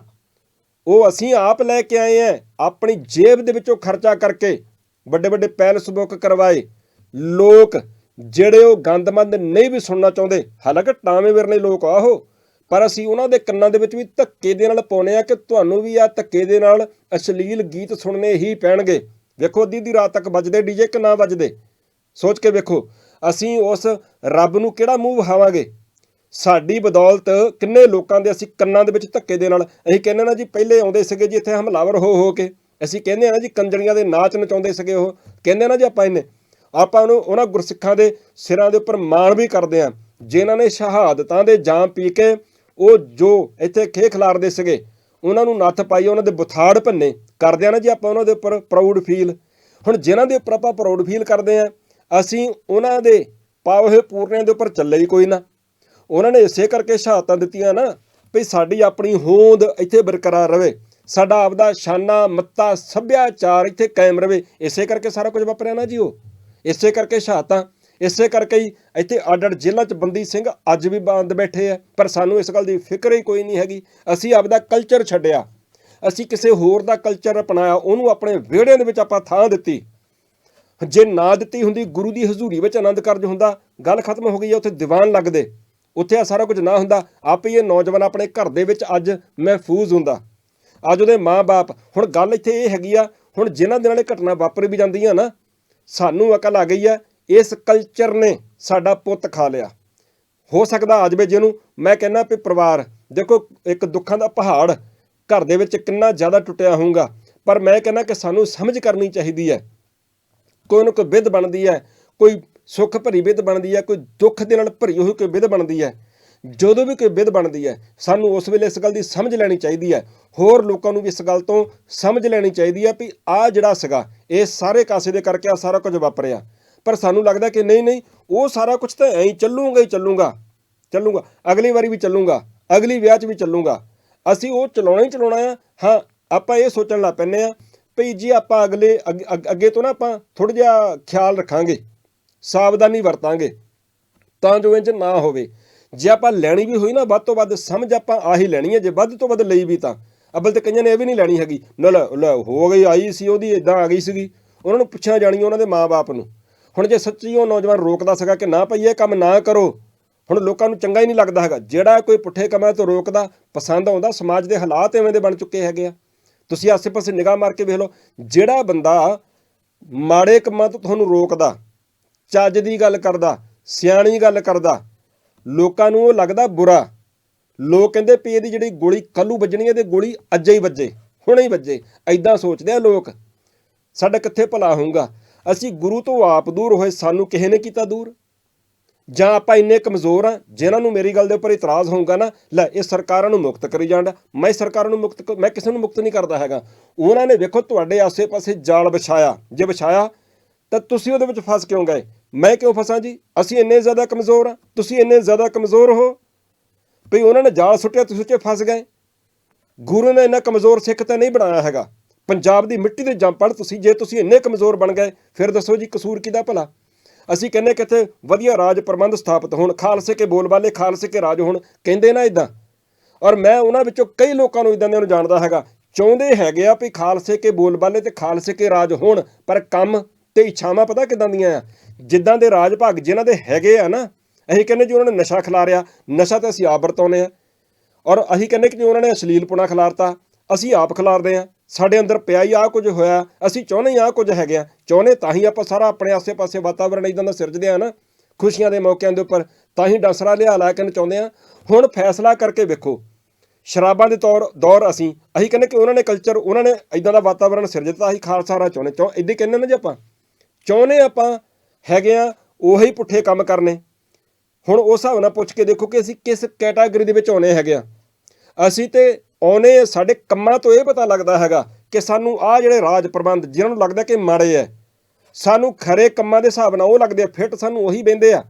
ਉਹ ਅਸੀਂ ਆਪ ਲੈ ਕੇ ਆਏ ਆ, ਆਪਣੀ ਜੇਬ ਦੇ ਵਿੱਚੋਂ ਖਰਚਾ ਕਰਕੇ ਵੱਡੇ ਵੱਡੇ ਪੈਲਸ ਬੁੱਕ ਕਰਵਾਏ। ਲੋਕ ਜਿਹੜੇ ਉਹ ਗੰਦਮੰਦ ਨਹੀਂ ਵੀ ਸੁਣਨਾ ਚਾਹੁੰਦੇ, ਹਾਲਾਂਕਿ ਟਾਵੇਂ ਵਿਰਲੇ ਲੋਕ ਆ ਉਹ ਪਰ ਅਸੀਂ ਉਹਨਾਂ ਦੇ ਕੰਨਾਂ ਦੇ ਵਿੱਚ ਵੀ ਧੱਕੇ ਦੇ ਨਾਲ ਪਾਉਨੇ ਆ ਕਿ ਤੁਹਾਨੂੰ ਵੀ ਆ ਧੱਕੇ ਦੇ ਨਾਲ ਅਸ਼ਲੀਲ ਗੀਤ ਸੁਣਨੇ ਹੀ ਪੈਣਗੇ। ਵੇਖੋ ਅੱਧੀ ਦੀ ਰਾਤ ਤੱਕ ਵੱਜਦੇ ਡੀਜੇ ਕਿ ਨਾ ਵੱਜਦੇ? ਸੋਚ ਕੇ ਵੇਖੋ, ਅਸੀਂ ਉਸ ਰੱਬ ਨੂੰ ਕਿਹੜਾ ਮੂੰਹ ਵਹਾਵਾਂਗੇ ਸਾਡੀ ਬਦੌਲਤ ਕਿੰਨੇ ਲੋਕਾਂ ਦੇ ਅਸੀਂ ਕੰਨਾਂ ਦੇ ਵਿੱਚ ਧੱਕੇ ਦੇ ਨਾਲ, ਅਸੀਂ ਕਹਿੰਦੇ ਨਾ ਜੀ ਪਹਿਲੇ ਆਉਂਦੇ ਸੀਗੇ ਜੀ ਇੱਥੇ ਹਮਲਾਵਰ ਹੋ ਹੋ ਕੇ, ਅਸੀਂ ਕਹਿੰਦੇ ਆ ਨਾ ਜੀ ਕੰਜਰੀਆਂ ਦੇ ਨਾਚ ਨਚਾਉਂਦੇ ਸੀਗੇ ਉਹ, ਕਹਿੰਦੇ ਨਾ ਜੀ ਆਪਾਂ ਇਹਨੇ, ਆਪਾਂ ਉਹਨੂੰ ਉਹਨਾਂ ਗੁਰਸਿੱਖਾਂ ਦੇ ਸਿਰਾਂ ਦੇ ਉੱਪਰ ਮਾਣ ਵੀ ਕਰਦੇ ਆ ਜਿਨ੍ਹਾਂ ਨੇ ਸ਼ਹਾਦਤਾਂ ਦੇ ਜਾਮ ਪੀ ਕੇ ਉਹ ਜੋ ਇੱਥੇ ਖੇ ਖਿਲਾਰਦੇ ਸੀਗੇ, ਉਹਨਾਂ ਨੂੰ ਨੱਥ ਪਾਈ, ਉਹਨਾਂ ਦੇ ਬੁਥਾੜ ਭੰਨੇ, ਕਰਦੇ ਆ ਨਾ ਜੀ ਆਪਾਂ ਉਹਨਾਂ ਦੇ ਉੱਪਰ ਪ੍ਰਾਊਡ ਫੀਲ ਹੁਣ ਜਿਨ੍ਹਾਂ ਦੇ ਉੱਪਰ ਆਪਾਂ ਪ੍ਰਾਊਡ ਫੀਲ ਕਰਦੇ ਆ ਅਸੀਂ ਉਹਨਾਂ ਦੇ ਪਾਏ ਹੋਏ ਪੂਰਨਿਆਂ ਦੇ ਉੱਪਰ ਚੱਲੇ ਹੀ ਕੋਈ ਨਾ। ਉਹਨਾਂ ਨੇ ਇਸੇ ਕਰਕੇ ਸ਼ਹਾਦਤਾਂ ਦਿੱਤੀਆਂ ਨਾ ਵੀ ਸਾਡੀ ਆਪਣੀ ਹੋਂਦ ਇੱਥੇ ਬਰਕਰਾਰ ਰਵੇ। ਸਾਡਾ ਆਪਦਾ ਸ਼ਾਨਾ, ਮੱਤਾ, ਸੱਭਿਆਚਾਰ ਇੱਥੇ ਕਾਇਮ ਰਵੇ। ਇਸੇ ਕਰਕੇ ਸਾਰਾ ਕੁਝ ਵਾਪਰਿਆ ਨਾ ਜੀ ਉਹ। ਇਸੇ ਕਰਕੇ ਸ਼ਹਾਦਤਾਂ। ਇਸੇ ਕਰਕੇ ਹੀ ਇੱਥੇ ਅੱਡ ਅੱਡ ਜੇਲ੍ਹਾਂ 'ਚ ਬੰਦੀ ਸਿੰਘ ਅੱਜ ਵੀ ਬੰਦ ਬੈਠੇ ਆ। ਪਰ ਸਾਨੂੰ ਇਸ ਗੱਲ ਦੀ ਫਿਕਰ ਹੀ ਕੋਈ ਨਹੀਂ ਹੈਗੀ। ਅਸੀਂ ਆਪਦਾ ਕਲਚਰ ਛੱਡਿਆ। ਅਸੀਂ ਕਿਸੇ ਹੋਰ ਦਾ ਕਲਚਰ ਅਪਣਾਇਆ। ਉਹਨੂੰ ਆਪਣੇ ਵਿਹੜਿਆਂ ਦੇ ਵਿੱਚ ਆਪਾਂ ਥਾਂ ਦਿੱਤੀ। ਜੇ ਨਾ ਦਿੱਤੀ ਹੁੰਦੀ, ਗੁਰੂ ਦੀ ਹਜ਼ੂਰੀ ਵਿੱਚ ਆਨੰਦ ਕਾਰਜ ਹੁੰਦਾ, ਗੱਲ ਖਤਮ ਹੋ ਗਈ ਹੈ ਉੱਥੇ ਦੀਵਾਨ ਲੱਗਦੇ। ਉੱਥੇ ਆ ਸਾਰਾ ਕੁਝ ਨਾ ਹੁੰਦਾ, ਆਪੇ ਇਹ ਨੌਜਵਾਨ ਆਪਣੇ ਘਰ ਦੇ ਵਿੱਚ ਅੱਜ ਮਹਿਫੂਜ਼ ਹੁੰਦਾ। ਅੱਜ ਉਹਦੇ ਮਾਪੇ ਹੁਣ ਗੱਲ ਇੱਥੇ ਇਹ ਹੈਗੀ ਆ, ਹੁਣ ਜਿਨ੍ਹਾਂ ਦੇ ਨਾਲ ਇਹ ਘਟਨਾ ਵਾਪਰ ਵੀ ਜਾਂਦੀ ਆ ਨਾ, ਸਾਨੂੰ ਅਕਲ ਆ ਗਈ ਆ, ਇਸ ਕਲਚਰ ਨੇ ਸਾਡਾ ਪੁੱਤ ਖਾ ਲਿਆ। ਹੋ ਸਕਦਾ ਆ ਜਾਵੇ ਜਿਹਨੂੰ ਮੈਂ ਕਹਿੰਦਾ ਵੀ ਪਰਿਵਾਰ, ਦੇਖੋ ਇੱਕ ਦੁੱਖਾਂ ਦਾ ਪਹਾੜ ਘਰ ਦੇ ਵਿੱਚ ਕਿੰਨਾ ਜ਼ਿਆਦਾ ਟੁੱਟਿਆ ਹੋਊਗਾ, ਪਰ ਮੈਂ ਕਹਿੰਦਾ ਕਿ ਸਾਨੂੰ ਸਮਝ ਕਰਨੀ ਚਾਹੀਦੀ ਹੈ। ਕੋਈ ਨਾ ਕੋਈ ਵਿਧ ਬਣਦੀ ਹੈ, ਕੋਈ ਸੁੱਖ ਭਰੀ ਵਿਧ ਬਣਦੀ ਹੈ, ਕੋਈ ਦੁੱਖ ਦੇ ਨਾਲ ਭਰੀ ਹੋਈ ਕੋਈ ਵਿਧ ਬਣਦੀ ਹੈ। ਜਦੋਂ ਵੀ ਕੋਈ ਵਿਧ ਬਣਦੀ ਹੈ, ਸਾਨੂੰ ਉਸ ਵੇਲੇ ਇਸ ਗੱਲ ਦੀ ਸਮਝ ਲੈਣੀ ਚਾਹੀਦੀ ਹੈ। ਹੋਰ ਲੋਕਾਂ ਨੂੰ ਵੀ ਇਸ ਗੱਲ ਤੋਂ ਸਮਝ ਲੈਣੀ ਚਾਹੀਦੀ ਹੈ ਵੀ ਆ ਜਿਹੜਾ ਸੀਗਾ, ਇਹ ਸਾਰੇ ਕਾਸੇ ਦੇ ਕਰਕੇ ਆ ਸਾਰਾ ਕੁਝ ਵਾਪਰਿਆ। ਪਰ ਸਾਨੂੰ ਲੱਗਦਾ ਕਿ ਨਹੀਂ ਨਹੀਂ, ਉਹ ਸਾਰਾ ਕੁਝ ਤਾਂ ਐਂ ਹੀ ਚੱਲੂਗਾ ਹੀ ਚੱਲੂਗਾ। ਚੱਲੂਗਾ। ਅਗਲੀ ਵਾਰੀ ਵੀ ਚੱਲੂਗਾ। ਅਗਲੀ ਵਿਆਹ 'ਚ ਵੀ ਚੱਲੂਗਾ। ਅਸੀਂ ਉਹ ਚਲਾਉਣਾ ਹੀ ਚਲਾਉਣਾ ਆ। ਹਾਂ, ਆਪਾਂ ਇਹ ਸੋਚਣ ਲੱਗ ਪੈਂਦੇ ਆ ਭਈ ਜੀ ਆਪਾਂ ਅਗਲੇ, ਅੱਗ- ਅੱਗੇ ਤੋਂ ਨਾ ਆਪਾਂ ਥੋੜਾ ਜਿਹਾ ਖਿਆਲ ਰੱਖਾਂਗੇ, ਸਾਵਧਾਨੀ ਵਰਤਾਂਗੇ, ਤਾਂ ਜੋ ਇੰਜ ਨਾ ਹੋਵੇ। ਜੇ ਆਪਾਂ ਲੈਣੀ ਵੀ ਹੋਈ ਨਾ, ਵੱਧ ਤੋਂ ਵੱਧ ਸਮਝ ਆਪਾਂ ਆਹੀ ਲੈਣੀ ਹੈ, ਜੇ ਵੱਧ ਤੋਂ ਵੱਧ ਲਈ ਵੀ ਤਾਂ। ਅਬਲ ਤੇ ਕਈਆਂ ਨੇ ਇਹ ਵੀ ਨਹੀਂ ਲੈਣੀ ਹੈਗੀ, ਨਾ ਹੋ ਗਈ, ਆਈ ਸੀ ਉਹਦੀ ਇਦਾਂ ਆ ਗਈ ਸੀਗੀ। ਉਹਨਾਂ ਨੂੰ ਪੁੱਛਿਆ ਜਾਣੀ ਉਹਨਾਂ ਦੇ ਮਾਪੇ ਨੂੰ। ਹੁਣ ਜੇ ਸੱਚੀ ਉਹ ਨੌਜਵਾਨ ਰੋਕਦਾ ਸੀਗਾ ਕਿ ਨਾ ਭਈ ਇਹ ਕੰਮ ਨਾ ਕਰੋ, ਹੁਣ ਲੋਕਾਂ ਨੂੰ ਚੰਗਾ ਹੀ ਨਹੀਂ ਲੱਗਦਾ ਹੈਗਾ। ਜਿਹੜਾ ਕੋਈ ਪੁੱਠੇ ਕੰਮਾਂ ਤੋਂ ਰੋਕਦਾ, ਪਸੰਦ ਆਉਂਦਾ, ਸਮਾਜ ਦੇ ਹਾਲਾਤ ਐਵੇਂ ਦੇ ਬਣ ਚੁੱਕੇ ਹੈਗੇ ਆ। ਤੁਸੀਂ ਆਸੇ-ਪਾਸੇ ਨਿਗਾਹ ਮਾਰ ਕੇ ਵੇਖ ਲਓ, ਜਿਹੜਾ ਬੰਦਾ ਮਾੜੇ ਕੰਮਾਂ ਤੋਂ ਤੁਹਾਨੂੰ ਰੋਕਦਾ, ਚੱਜ ਦੀ ਗੱਲ ਕਰਦਾ, ਸਿਆਣੀ ਗੱਲ ਕਰਦਾ, ਲੋਕਾਂ ਨੂੰ ਉਹ ਲੱਗਦਾ ਬੁਰਾ। ਲੋਕ ਕਹਿੰਦੇ ਵੀ ਇਹਦੀ ਜਿਹੜੀ ਗੋਲੀ ਕੱਲੂ ਵੱਜਣੀ ਹੈ ਤੇ ਗੋਲੀ ਅੱਜੇ ਹੀ ਵੱਜੇ, ਹੁਣੇ ਹੀ ਵੱਜੇ ਐਦਾਂ ਸੋਚਦੇ ਆ ਲੋਕ। ਸਾਡਾ ਕਿੱਥੇ ਭਲਾ ਹੋਊਗਾ? ਅਸੀਂ ਗੁਰੂ ਤੋਂ ਆਪ ਦੂਰ ਹੋਏ, ਸਾਨੂੰ ਕਿਸੇ ਨੇ ਕੀਤਾ ਦੂਰ? ਜਾਂ ਆਪਾਂ ਇੰਨੇ ਕਮਜ਼ੋਰ ਆ ਜਿਨ੍ਹਾਂ ਨੂੰ ਮੇਰੀ ਗੱਲ ਦੇ ਉੱਪਰ ਇਤਰਾਜ਼ ਹੋਊਗਾ ਨਾ, ਲੈ, ਇਹ ਸਰਕਾਰਾਂ ਨੂੰ ਮੁਕਤ ਕਰੀ ਜਾਂਦਾ ਮੈਂ ਸਰਕਾਰਾਂ ਨੂੰ ਮੁਕਤ ਮੈਂ ਕਿਸੇ ਨੂੰ ਮੁਕਤ ਨਹੀਂ ਕਰਦਾ ਹੈਗਾ। ਉਹਨਾਂ ਨੇ ਵੇਖੋ ਤੁਹਾਡੇ ਆਸੇ-ਪਾਸੇ ਜਾਲ ਵਿਛਾਇਆ। ਜੇ ਵਿਛਾਇਆ, ਤਾਂ ਤੁਸੀਂ ਉਹਦੇ ਵਿੱਚ ਫਸ ਕਿਉਂ ਗਏ? ਮੈਂ ਕਿਉਂ ਫਸਾਂ ਜੀ? ਅਸੀਂ ਇੰਨੇ ਜ਼ਿਆਦਾ ਕਮਜ਼ੋਰ ਆ, ਤੁਸੀਂ ਇੰਨੇ ਜ਼ਿਆਦਾ ਕਮਜ਼ੋਰ ਹੋ। ਵੀ ਉਹਨਾਂ ਨੇ ਜਾਲ ਸੁੱਟਿਆ, ਤੁਸੀਂ ਉੱਚੇ ਫਸ ਗਏ। ਗੁਰੂ ਨੇ ਇੰਨਾ ਕਮਜ਼ੋਰ ਸਿੱਖ ਤਾਂ ਨਹੀਂ ਬਣਾਇਆ ਹੈਗਾ। ਪੰਜਾਬ ਦੀ ਮਿੱਟੀ ਦੇ ਜੰਮ ਪੜ ਤੁਸੀਂ, ਜੇ ਤੁਸੀਂ ਇੰਨੇ ਕਮਜ਼ੋਰ ਬਣ ਗਏ, ਫਿਰ ਦੱਸੋ ਜੀ ਕਸੂਰ ਕਿਹਦਾ ਭਲਾ? ਅਸੀਂ ਕਹਿੰਦੇ ਕਿ ਇੱਥੇ ਵਧੀਆ ਰਾਜ ਪ੍ਰਬੰਧ ਸਥਾਪਿਤ ਹੋਣ, ਖਾਲਸੇ ਕੇ ਬੋਲਬਾਲੇ, ਖਾਲਸੇ ਕੇ ਰਾਜ ਹੋਣ, ਕਹਿੰਦੇ ਨਾ ਇਦਾਂ ਔਰ ਮੈਂ ਉਹਨਾਂ ਵਿੱਚੋਂ ਕਈ ਲੋਕਾਂ ਨੂੰ ਇਦਾਂ ਦੇ ਨੂੰ ਜਾਣਦਾ ਹੈਗਾ। ਚਾਹੁੰਦੇ ਹੈਗੇ ਆ ਵੀ ਖਾਲਸੇ ਕੇ ਬੋਲਬਾਲੇ ਤੇ ਖਾਲਸੇ ਕੇ ਰਾਜ ਹੋਣ, ਪਰ ਕੰਮ ਤੇ ਇੱਛਾਵਾਂ ਪਤਾ ਕਿਦਾਂ ਦੀਆਂ ਆ? ਜਿੱਦਾਂ ਦੇ ਰਾਜ ਭਾਗ ਜਿਨ੍ਹਾਂ ਦੇ ਹੈਗੇ ਆ ਨਾ, ਅਸੀਂ ਕਹਿੰਦੇ ਜੀ ਉਹਨਾਂ ਨੇ ਨਸ਼ਾ ਖਿਲਾਰਿਆ ਨਸ਼ਾ ਤਾਂ ਅਸੀਂ ਆਪ ਵਰਤਾਉਂਦੇ ਆ। ਔਰ ਅਸੀਂ ਕਹਿੰਦੇ ਕਿ ਜੀ ਉਹਨਾਂ ਨੇ ਅਸ਼ਲੀਲਪੁਣਾ ਖਿਲਾਰਤਾ, ਅਸੀਂ ਆਪ ਖਿਲਾਰਦੇ ਆ। ਸਾਡੇ ਅੰਦਰ ਪਿਆ ਹੀ ਆ ਕੁਝ ਹੋਇਆ, ਅਸੀਂ ਚਾਹੁੰਦੇ ਹੀ ਆ ਕੁਝ ਹੈਗੇ ਆ। ਚਾਹੁੰਦੇ ਤਾਂ ਹੀ ਆਪਾਂ ਸਾਰਾ ਆਪਣੇ ਆਸੇ-ਪਾਸੇ ਵਾਤਾਵਰਣ ਇਦਾਂ ਦਾ ਸਿਰਜਦੇ ਆ ਨਾ, ਖੁਸ਼ੀਆਂ ਦੇ ਮੌਕਿਆਂ ਦੇ ਉੱਪਰ, ਤਾਂ ਹੀ ਡਸਰਾ ਲਿਆ ਲਾ ਕੇ ਚਾਹੁੰਦੇ ਆ। ਹੁਣ ਫੈਸਲਾ ਕਰਕੇ ਵੇਖੋ, ਸ਼ਰਾਬਾਂ ਦੇ ਤੌਰ, ਦੌਰ ਅਸੀਂ ਅਸੀਂ ਕਹਿੰਦੇ ਕਿ ਉਹਨਾਂ ਨੇ ਕਲਚਰ ਉਹਨਾਂ ਨੇ ਇਦਾਂ ਦਾ ਵਾਤਾਵਰਣ ਸਿਰਜਤਾ ਅਸੀਂ ਖਾਲਸਾ ਰਾਜ ਚਾਹੁੰਦੇ, ਚਾਹ, ਇਦਾਂ ਕਹਿੰਦੇ ਨੇ ਜੇ ਆਪਾਂ। ਚਾਹੁੰਦੇ ਆਪਾਂ ਹੈਗੇ ਆ, ਉਹੀ ਪੁੱਠੇ ਕੰਮ ਕਰਨੇ। ਹੁਣ ਉਸ ਹਿਸਾਬ ਨਾਲ ਪੁੱਛ ਕੇ ਦੇਖੋ ਕਿ ਅਸੀਂ ਕਿਸ ਕੈਟਾਗਰੀ ਦੇ ਵਿੱਚ ਆਉਣੇ ਹੈਗੇ ਆ। ਅਸੀਂ ਤੇ ਆਉਣੇ ਸਾਡੇ ਕੰਮਾਂ ਤੋਂ ਇਹ ਪਤਾ ਲੱਗਦਾ ਹੈਗਾ ਕਿ ਸਾਨੂੰ ਆ ਜਿਹੜੇ ਰਾਜ ਪ੍ਰਬੰਧ ਜਿਹਨਾਂ ਨੂੰ ਲੱਗਦਾ ਕਿ ਮਾੜੇ ਐ ਸਾਨੂੰ ਖਰੇ ਕੰਮਾਂ ਦੇ ਹਿਸਾਬ ਨਾਲ ਉਹ ਲੱਗਦੇ ਆ, ਫਿੱਟ ਸਾਨੂੰ ਉਹੀ ਬਹਿੰਦੇ ਆ,